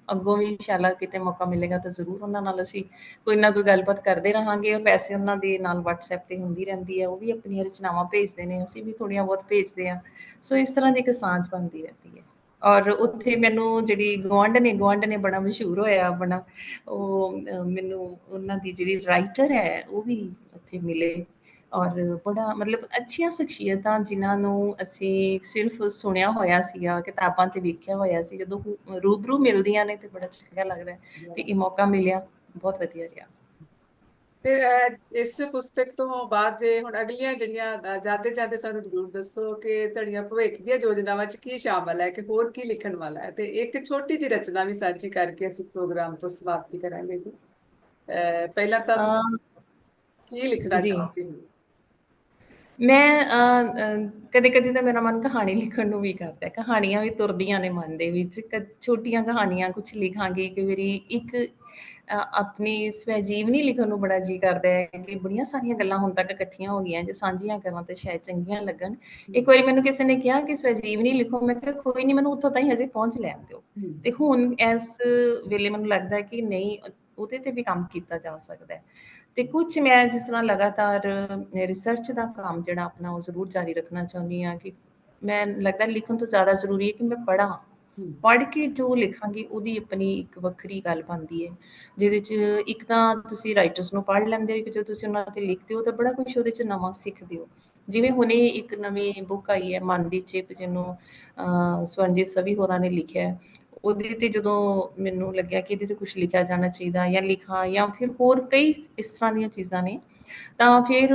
ਅੱਗੋਂ ਵੀ ਇਨਸ਼ਾਅੱਲਾ ਕਿਤੇ ਮੌਕਾ ਮਿਲੇਗਾ ਤਾਂ ਜ਼ਰੂਰ ਉਹਨਾਂ ਨਾਲ ਅਸੀਂ ਕੋਈ ਨਾ ਕੋਈ ਗੱਲਬਾਤ ਕਰਦੇ ਰਹਾਂਗੇ। ਔਰ ਵੈਸੇ ਉਹਨਾਂ ਦੇ ਨਾਲ WhatsApp ਤੇ ਹੁੰਦੀ ਰਹਿੰਦੀ ਹੈ। ਉਹ ਵੀ ਆਪਣੀਆਂ ਰਚਨਾਵਾਂ ਭੇਜਦੇ ਨੇ। ਅਸੀਂ ਵੀ ਥੋੜੀਆਂ ਬਹੁਤ ਭੇਜਦੇ ਹਾਂ। ਸੋ ਇਸ ਤਰ੍ਹਾਂ ਦੀ ਇੱਕ ਸਾਂਝ ਬਣਦੀ ਰਹਿੰਦੀ ਹੈ। ਔਰ ਉੱਥੇ ਮੈਨੂੰ ਜਿਹੜੀ ਗਵਾਂਢ ਨੇ ਗਵਾਂਢ ਨੇ ਬੜਾ ਮਸ਼ਹੂਰ ਹੋਇਆ ਆਪਣਾ। ਉਹ ਮੈਨੂੰ ਉਹਨਾਂ ਦੀ ਜਿਹੜੀ ਰਾਈਟਰ ਹੈ, ਉਹ ਵੀ ਉੱਥੇ ਮਿਲੇ। ਔਰ ਬੜਾ ਮਤਲਬ ਅੱਛੀਆਂ ਸ਼ਖਸੀਅਤਾਂ ਜਿਨ੍ਹਾਂ ਨੂੰ ਅਸੀਂ ਸਿਰਫ ਸੁਣਿਆ ਹੋਇਆ ਸੀਗਾ, ਕਿਤਾਬਾਂ ਤੇ ਵੇਖਿਆ ਹੋਇਆ ਸੀ। ਜਦੋਂ ਰੂਬਰੂ ਮਿਲਦੀਆਂ ਨੇ ਤੇ ਬੜਾ ਚੰਗਾ ਲੱਗਦਾ ਹੈ। ਤੇ ਇਹ ਮੌਕਾ ਮਿਲਿਆ। ਬਹੁਤ ਵਧੀਆ ਰਿਹਾ। ਤੇ ਇਸ ਪੁਸਤਕ ਤੋਂ ਬਾਅਦ ਜੇ ਹੁਣ ਅਗਲੀਆਂ ਜਿਹੜੀਆਂ ਜਾਂਦੇ ਜਾਂਦੇ ਸਾਨੂੰ ਜ਼ਰੂਰ ਦੱਸੋ ਕਿ ਤੁਹਾਡੀਆਂ ਭਵਿੱਖ ਦੀਆਂ ਯੋਜਨਾਵਾਂ 'ਚ ਕੀ ਸ਼ਾਮਲ ਹੈ ਕਿ ਹੋਰ ਕੀ ਲਿਖਣ ਵਾਲਾ ਹੈ? ਤੇ ਇੱਕ ਛੋਟੀ ਜਿਹੀ ਰਚਨਾ ਵੀ ਸਾਂਝੀ ਕਰਕੇ ਅਸੀਂ ਪ੍ਰੋਗਰਾਮ ਤੋਂ ਸਮਾਪਤੀ ਕਰਾਂਗੇ ਜੀ। ਪਹਿਲਾਂ ਤਾਂ ਕੀ ਲਿਖਣਾ ਜੀ। ਚਾਹੋਗੇ? ਮੈਂ ਕਦੇ ਕਦੇ ਤਾਂ ਮੇਰਾ ਮਨ ਕਹਾਣੀ ਲਿਖਣ ਨੂੰ ਵੀ ਕਰਦਾ ਹੈ। ਕਹਾਣੀਆਂ ਵੀ ਤੁਰਦੀਆਂ ਨੇ ਮਨ ਦੇ ਵਿੱਚ। ਛੋਟੀਆਂ ਕਹਾਣੀਆਂ ਕੁਝ ਲਿਖਾਂਗੇ। ਕਿ ਮੇਰੀ ਇੱਕ ਆਪਣੀ ਸਵੈ ਜੀਵਨੀ ਲਿਖਣ ਨੂੰ ਬੜਾ ਜੀ ਕਰਦਾ ਹੈ ਕਿ ਬੜੀਆਂ ਸਾਰੀਆਂ ਗੱਲਾਂ ਹੁਣ ਤੱਕ ਇਕੱਠੀਆਂ ਹੋ ਗਈਆਂ ਜੇ ਸਾਂਝੀਆਂ ਕਰਾਂ ਤੇ ਸ਼ਾਇਦ ਚੰਗੀਆਂ ਲੱਗਣ। ਇੱਕ ਵਾਰੀ ਮੈਨੂੰ ਕਿਸੇ ਨੇ ਕਿਹਾ ਕਿ ਸਵੈ ਜੀਵਨੀ ਲਿਖੋ ਮੈਂ ਕਿਹਾ ਕੋਈ ਨਹੀਂ ਮੈਨੂੰ ਉੱਥੋਂ ਤਾਈਂ ਹਜੇ ਪਹੁੰਚ ਲੈਣ ਦਿਓ। ਤੇ ਹੁਣ ਇਸ ਵੇਲੇ ਮੈਨੂੰ ਲੱਗਦਾ ਹੈ ਕਿ ਨਹੀਂ ਉਹਦੇ ਤੇ ਵੀ ਕੰਮ ਕੀਤਾ ਜਾ ਸਕਦਾ ਹੈ। ਤੇ ਕੁਝ ਮੈਂ ਜਿਸ ਤਰ੍ਹਾਂ ਲਗਾਤਾਰ ਰਿਸਰਚ ਦਾ ਕੰਮ ਜਿਹੜਾ ਆਪਣਾ ਉਹ ਜ਼ਰੂਰ ਜਾਰੀ ਰੱਖਣਾ ਚਾਹੁੰਦੀ ਹਾਂ ਕਿ ਮੈਂ ਲੱਗਦਾ ਲਿਖਣ ਤੋਂ ਜ਼ਿਆਦਾ ਜ਼ਰੂਰੀ ਹੈ ਕਿ ਮੈਂ ਹਮ, ਪੜ੍ਹ ਕੇ ਜੋ ਲਿਖਾਂਗੇ ਉਹਦੀ ਆਪਣੀ ਇੱਕ ਵੱਖਰੀ ਗੱਲ ਬਣਦੀ ਹੈ। ਜਿਹਦੇ 'ਚ ਇੱਕ ਤਾਂ ਤੁਸੀਂ ਰਾਈਟਰਸ ਨੂੰ ਪੜ੍ਹ ਲੈਂਦੇ ਹੋ ਇੱਕ ਜਦੋਂ ਤੁਸੀਂ ਉਹਨਾਂ ਤੇ ਲਿਖਦੇ ਹੋ ਤਾਂ ਬੜਾ ਕੁਝ ਉਹਦੇ 'ਚ ਨਵਾਂ ਸਿੱਖਦੇ ਹੋ। ਜਿਵੇਂ ਹੁਣੇ ਇੱਕ ਨਵੀਂ ਬੁੱਕ ਆਈ ਹੈ ਮਨ ਦੀ ਚਿਪ ਜਿਹਨੂੰ ਅਹ, ਸਵੀ ਹੋਰਾਂ ਨੇ ਲਿਖਿਆ ਹੈ। ਉਹਦੇ ਤੇ ਜਦੋਂ ਮੈਨੂੰ ਲੱਗਿਆ ਕਿ ਇਹਦੇ ਤੇ ਕੁਝ ਲਿਖਿਆ ਜਾਣਾ ਚਾਹੀਦਾ ਜਾਂ ਲਿਖਾਂ ਜਾਂ ਫਿਰ ਹੋਰ ਕਈ ਇਸ ਤਰ੍ਹਾਂ ਦੀਆਂ ਚੀਜ਼ਾਂ ਨੇ ਤਾਂ ਫਿਰ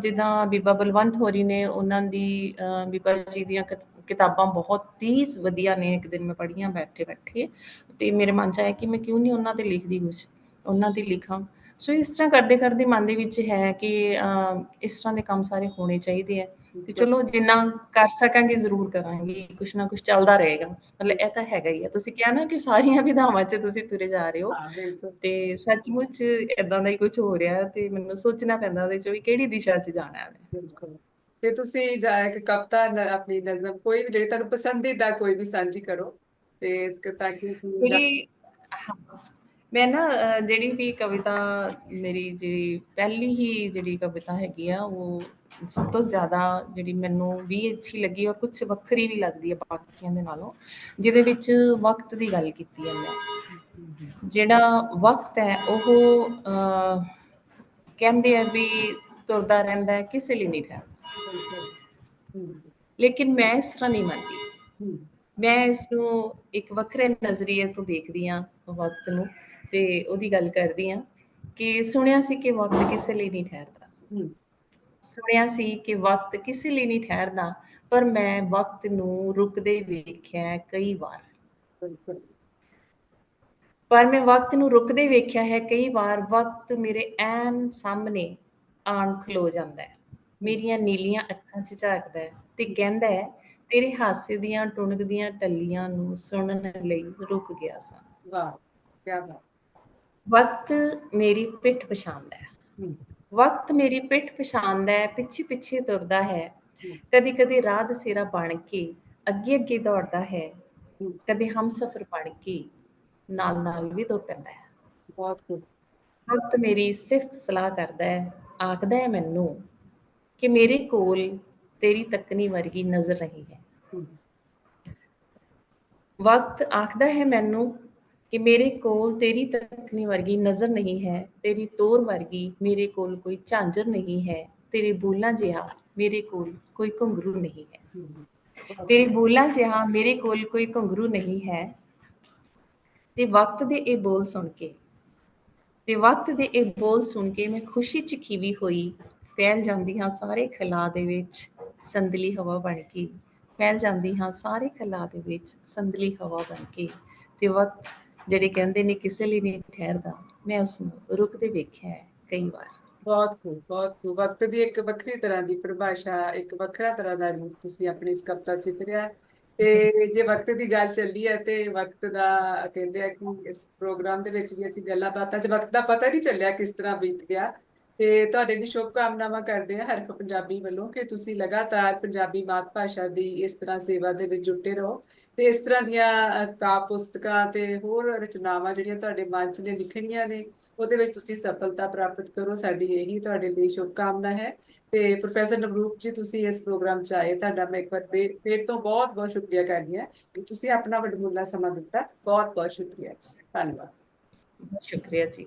ਜਿੱਦਾਂ ਬੀਬਾ ਬਲਵੰਤ ਹੋਰੀ ਨੇ ਉਹਨਾਂ ਦੀ ਅ, ਬੀਬਾ ਜੀ ਦੀਆਂ ਕਿਤਾਬਾਂ ਬਹੁਤ ਹੀ ਵਧੀਆ ਨੇ ਇੱਕ ਦਿਨ ਮੈਂ ਪੜ੍ਹੀਆਂ ਬੈਠੇ ਬੈਠੇ। ਤੇ ਮੇਰੇ ਮਨ ਚ ਆਇਆ ਕਿ ਮੈਂ ਕਿਉਂ ਨਹੀਂ ਉਹਨਾਂ ਤੇ ਲਿਖਦੀ ਕੁਝ ਉਹਨਾਂ ਤੇ ਲਿਖਾਂ। ਸੋ ਇਸ ਤਰ੍ਹਾਂ ਕਰਦੇ ਕਰਦੇ ਮਨ ਦੇ ਵਿੱਚ ਹੈ ਕਿ ਇਸ ਤਰ੍ਹਾਂ ਦੇ ਕੰਮ ਸਾਰੇ ਹੋਣੇ ਚਾਹੀਦੇ ਆ। ਤੇ ਚਲੋ ਜਿੰਨਾ ਕਰ ਸਕਾਂਗੇ ਜ਼ਰੂਰ ਕਰਾਂਗੇ। ਕੁਛ ਨਾ ਕੁਛ ਚੱਲਦਾ ਰਹੇਗਾ। ਮਤਲਬ ਇਹ ਤਾਂ ਹੈਗਾ ਹੀ ਆ। ਤੁਸੀਂ ਕਿਹਾ ਨਾ ਕਿ ਸਾਰੀਆਂ ਵਿਧਾਵਾਂ 'ਚ ਤੁਸੀਂ ਤੁਰੇ ਜਾ ਰਹੇ ਹੋ। ਤੇ ਸੱਚਮੁੱਚ ਇਦਾਂ ਦਾ ਹੀ ਕੁਝ ਹੋ ਰਿਹਾ ਤੇ ਮੈਨੂੰ ਸੋਚਣਾ ਪੈਂਦਾ ਉਹਦੇ 'ਚ ਵੀ ਕਿਹੜੀ ਦਿਸ਼ਾ 'ਚ ਜਾਣਾ ਹੈ। ਬਿਲਕੁਲ। ਤੇ ਤੁਸੀਂ ਜਾ ਇੱਕ ਕਵਿਤਾ ਆਪਣੀ ਨਜ਼ਮ ਕੋਈ ਵੀ ਜਿਹੜੀ ਤੁਹਾਨੂੰ ਪਸੰਦੀਦਾ ਕੋਈ ਵੀ ਸਾਂਝੀ ਕਰੋ ਤੇ ਤਾਂ ਕਿ ਅਸੀਂ ਮੈਂ ਨਾ ਜਿਹੜੀ ਵੀ ਕਵਿਤਾ ਮੇਰੀ ਜਿਹੜੀ ਪਹਿਲੀ ਹੀ ਜਿਹੜੀ ਕਵਿਤਾ ਹੈਗੀ ਆ ਉਹ ਸਭ ਤੋਂ ਜ਼ਿਆਦਾ ਜਿਹੜੀ ਮੈਨੂੰ ਵੀ ਅੱਛੀ ਲੱਗੀ ਔਰ ਕੁਝ ਵੱਖਰੀ ਵੀ ਲੱਗਦੀ ਹੈ ਬਾਕੀਆਂ ਦੇ ਨਾਲੋਂ ਜਿਹਦੇ ਵਿੱਚ ਵਕਤ ਦੀ ਗੱਲ ਕੀਤੀ ਹੈ ਮੈਂ। ਜਿਹੜਾ ਵਕਤ ਹੈ ਉਹ ਅਹ, ਕਹਿੰਦੇ ਆ ਵੀ ਤੁਰਦਾ ਰਹਿੰਦਾ ਕਿਸੇ ਲਈ ਨਹੀਂ ਠਹਿਰਦਾ। ਲੇਕਿਨ ਮੈਂ ਇਸ ਤਰ੍ਹਾਂ ਨਹੀਂ ਮੰਨਦੀ। ਮੈਂ ਇਸ ਨੂੰ ਇੱਕ ਵੱਖਰੇ ਨਜ਼ਰੀਏ ਤੋਂ ਦੇਖਦੀ ਹਾਂ ਵਕਤ ਨੂੰ ਤੇ ਉਹਦੀ ਗੱਲ ਕਰਦੀ ਹਾਂ ਕਿ ਸੁਣਿਆ ਸੀ ਕਿ ਵਕਤ ਕਿਸੇ ਲਈ ਨਹੀਂ ਠਹਿਰਦਾ। ਸੁਣਿਆ ਸੀ ਕਿ ਵਕਤ ਕਿਸੇ ਲਈ ਨਹੀਂ ਠਹਿਰਦਾ ਪਰ ਮੈਂ ਵਕਤ ਨੂੰ ਰੁਕਦੇ ਵੇਖਿਆ ਕਈ ਵਾਰ। ਪਰ ਮੈਂ ਵਕਤ ਨੂੰ ਰੁਕਦੇ ਵੇਖਿਆ ਹੈ ਕਈ ਵਾਰ ਵਕਤ ਮੇਰੇ ਐਨ ਸਾਹਮਣੇ ਆਣ ਖਲੋ ਜਾਂਦਾ ਹੈ। ਮੇਰੀਆਂ ਨੀਲੀਆਂ ਅੱਖਾਂ 'ਚ ਝਾਕਦਾ ਹੈ ਤੇ ਕਹਿੰਦਾ ਹੈ ਤੇਰੇ ਹਾਸੇ ਦੀਆਂ ਟੁਣਕਦੀਆਂ ਟੱਲੀਆਂ ਨੂੰ ਸੁਣਨ ਲਈ ਰੁਕ ਗਿਆ ਸਾਂ। ਵਾਹ ਕੀ ਬਾਤ। ਵਕਤ ਮੇਰੀ ਪਿੱਠ ਪਛਾਣਦਾ ਹੈ। ਵਕਤ ਮੇਰੀ ਪਿੱਠ ਪਛਾਣਦਾ ਹੈ ਪਿੱਛੇ ਪਿੱਛੇ ਤੁਰਦਾ ਹੈ। ਕਦੀ ਕਦੀ ਰਾਹ ਦਸੇਰਾ ਬਣ ਕੇ ਅੱਗੇ ਅੱਗੇ ਦੌੜਦਾ ਹੈ। ਕਦੇ ਹਮਸਫਰ ਬਣ ਕੇ ਨਾਲ ਨਾਲ ਵੀ ਤੁਰ ਪੈਂਦਾ ਹੈ। ਬਹੁਤ ਖੂਬ। ਵਕਤ ਮੇਰੀ ਸਿਫਤ ਸਲਾਹ ਕਰਦਾ ਹੈ ਆਖਦਾ ਹੈ ਮੈਨੂੰ ਕਿ ਮੇਰੇ ਕੋਲ ਤੇਰੀ ਤੱਕਣੀ ਵਰਗੀ ਨਜ਼ਰ ਨਹੀਂ ਹੈ। ਵਕਤ ਆਖਦਾ ਹੈ ਮੈਨੂੰ ਕਿ ਮੇਰੇ ਕੋਲ ਤੇਰੀ ਤੱਕਣੀ ਵਰਗੀ ਨਜ਼ਰ ਨਹੀਂ ਹੈ, ਤੇਰੀ ਤੋਰ ਵਰਗੀ ਮੇਰੇ ਕੋਲ ਕੋਈ ਝਾਂਜਰ ਨਹੀਂ ਹੈ, ਤੇਰੇ ਬੋਲਾਂ ਜਿਹਾ ਮੇਰੇ ਕੋਲ ਕੋਈ ਘੁੰਗਰੂ ਨਹੀਂ ਹੈ। ਤੇਰੇ ਬੋਲਾਂ ਜਿਹਾ ਮੇਰੇ ਕੋਲ ਕੋਈ ਘੁੰਗਰੂ ਨਹੀਂ ਹੈ। ਤੇ ਵਕਤ ਦੇ ਇਹ ਬੋਲ ਸੁਣ ਕੇ, ਤੇ ਵਕਤ ਦੇ ਇਹ ਬੋਲ ਸੁਣ ਕੇ ਮੈਂ ਖੁਸ਼ੀ ਚ ਖੀਵੀ ਹੋਈ ਫੈਲ ਜਾਂਦੀ ਹਾਂ ਸਾਰੇ ਖਲਾ ਦੇ ਵਿੱਚ ਸੰਦਲੀ ਹਵਾ ਬਣ ਕੇ। ਫੈਲ ਜਾਂਦੀ ਹਾਂ ਸਾਰੇ ਖਲਾ ਦੇ ਵਿੱਚ ਸੰਦਲੀ ਹਵਾ ਬਣ ਕੇ। ਤੇ ਵਕਤ ਜਿਹੜੇ ਕਹਿੰਦੇ ਨੇ ਕਿਸੇ ਲਈ ਨਹੀਂ ਠਹਿਰਦਾ, ਮੈਂ ਉਸ ਨੂੰ ਰੁਕਦੇ ਵੇਖਿਆ ਹੈ ਕਈ ਵਾਰ। ਬਹੁਤ ਖੂਬ ਬਹੁਤ ਖੂਬ। ਵਕਤ ਦੀ ਇੱਕ ਵੱਖਰੀ ਤਰ੍ਹਾਂ ਦੀ ਪਰਿਭਾਸ਼ਾ, ਇੱਕ ਵੱਖਰਾ ਤਰ੍ਹਾਂ ਦਾ ਰੂਪ ਤੁਸੀਂ ਆਪਣੀ ਇਸ ਕਵਿਤਾ ਚਿਤਰਿਆ ਤੇ ਜੇ ਵਕਤ ਦੀ ਗੱਲ ਚੱਲੀ ਹੈ ਤੇ ਵਕਤ ਦਾ ਕਹਿੰਦੇ ਆ ਕਿ ਇਸ ਪ੍ਰੋਗਰਾਮ ਦੇ ਵਿੱਚ ਵੀ ਅਸੀਂ ਗੱਲਾਂ ਬਾਤਾਂ 'ਚ, ਵਕਤ ਦਾ ਪਤਾ ਨਹੀਂ ਚੱਲਿਆ ਕਿਸ ਤਰ੍ਹਾਂ ਬੀਤ ਗਿਆ। ਤੇ ਤੁਹਾਡੇ ਲਈ ਸ਼ੁਭ ਕਾਮਨਾਵਾਂ ਕਰਦੇ ਹਾਂ ਹਰਫ ਪੰਜਾਬੀ ਵੱਲੋਂ ਕਿ ਤੁਸੀਂ ਲਗਾਤਾਰ ਪੰਜਾਬੀ ਮਾਤ ਭਾਸ਼ਾ ਦੀ ਇਸ ਤਰ੍ਹਾਂ ਸੇਵਾ ਦੇ ਵਿੱਚ ਜੁਟੇ ਰਹੋ ਤੇ ਇਸ ਤਰ੍ਹਾਂ ਦੀਆਂ ਅ, ਪੁਸਤਕਾਂ ਤੇ ਹੋਰ ਰਚਨਾਵਾਂ ਜਿਹੜੀਆਂ ਤੁਹਾਡੇ ਮਨ 'ਚ ਨੇ ਲਿਖਣੀਆਂ ਨੇ ਉਹਦੇ ਵਿੱਚ ਤੁਸੀਂ ਸਫਲਤਾ ਪ੍ਰਾਪਤ ਕਰੋ ਸਾਡੀ ਇਹੀ ਤੁਹਾਡੇ ਲਈ ਸ਼ੁਭ ਕਾਮਨਾ ਹੈ ਤੇ ਪ੍ਰੋਫੈਸਰ ਨਵਰੂਪ ਜੀ ਤੁਸੀਂ ਇਸ ਪ੍ਰੋਗਰਾਮ 'ਚ ਆਏ ਤੁਹਾਡਾ ਮੈਂ ਇੱਕ ਵਾਰ ਫੇ- ਫੇਰ ਤੋਂ ਬਹੁਤ ਬਹੁਤ ਸ਼ੁਕਰੀਆ ਕਰਦੀ ਹਾਂ ਕਿ ਤੁਸੀਂ ਆਪਣਾ ਵੱਡਮੁੱਲਾ ਸਮਾਂ ਦਿੱਤਾ ਬਹੁਤ ਬਹੁਤ ਸ਼ੁਕਰੀਆ ਜੀ ਧੰਨਵਾਦ। ਸ਼ੁਕਰੀਆ ਜੀ।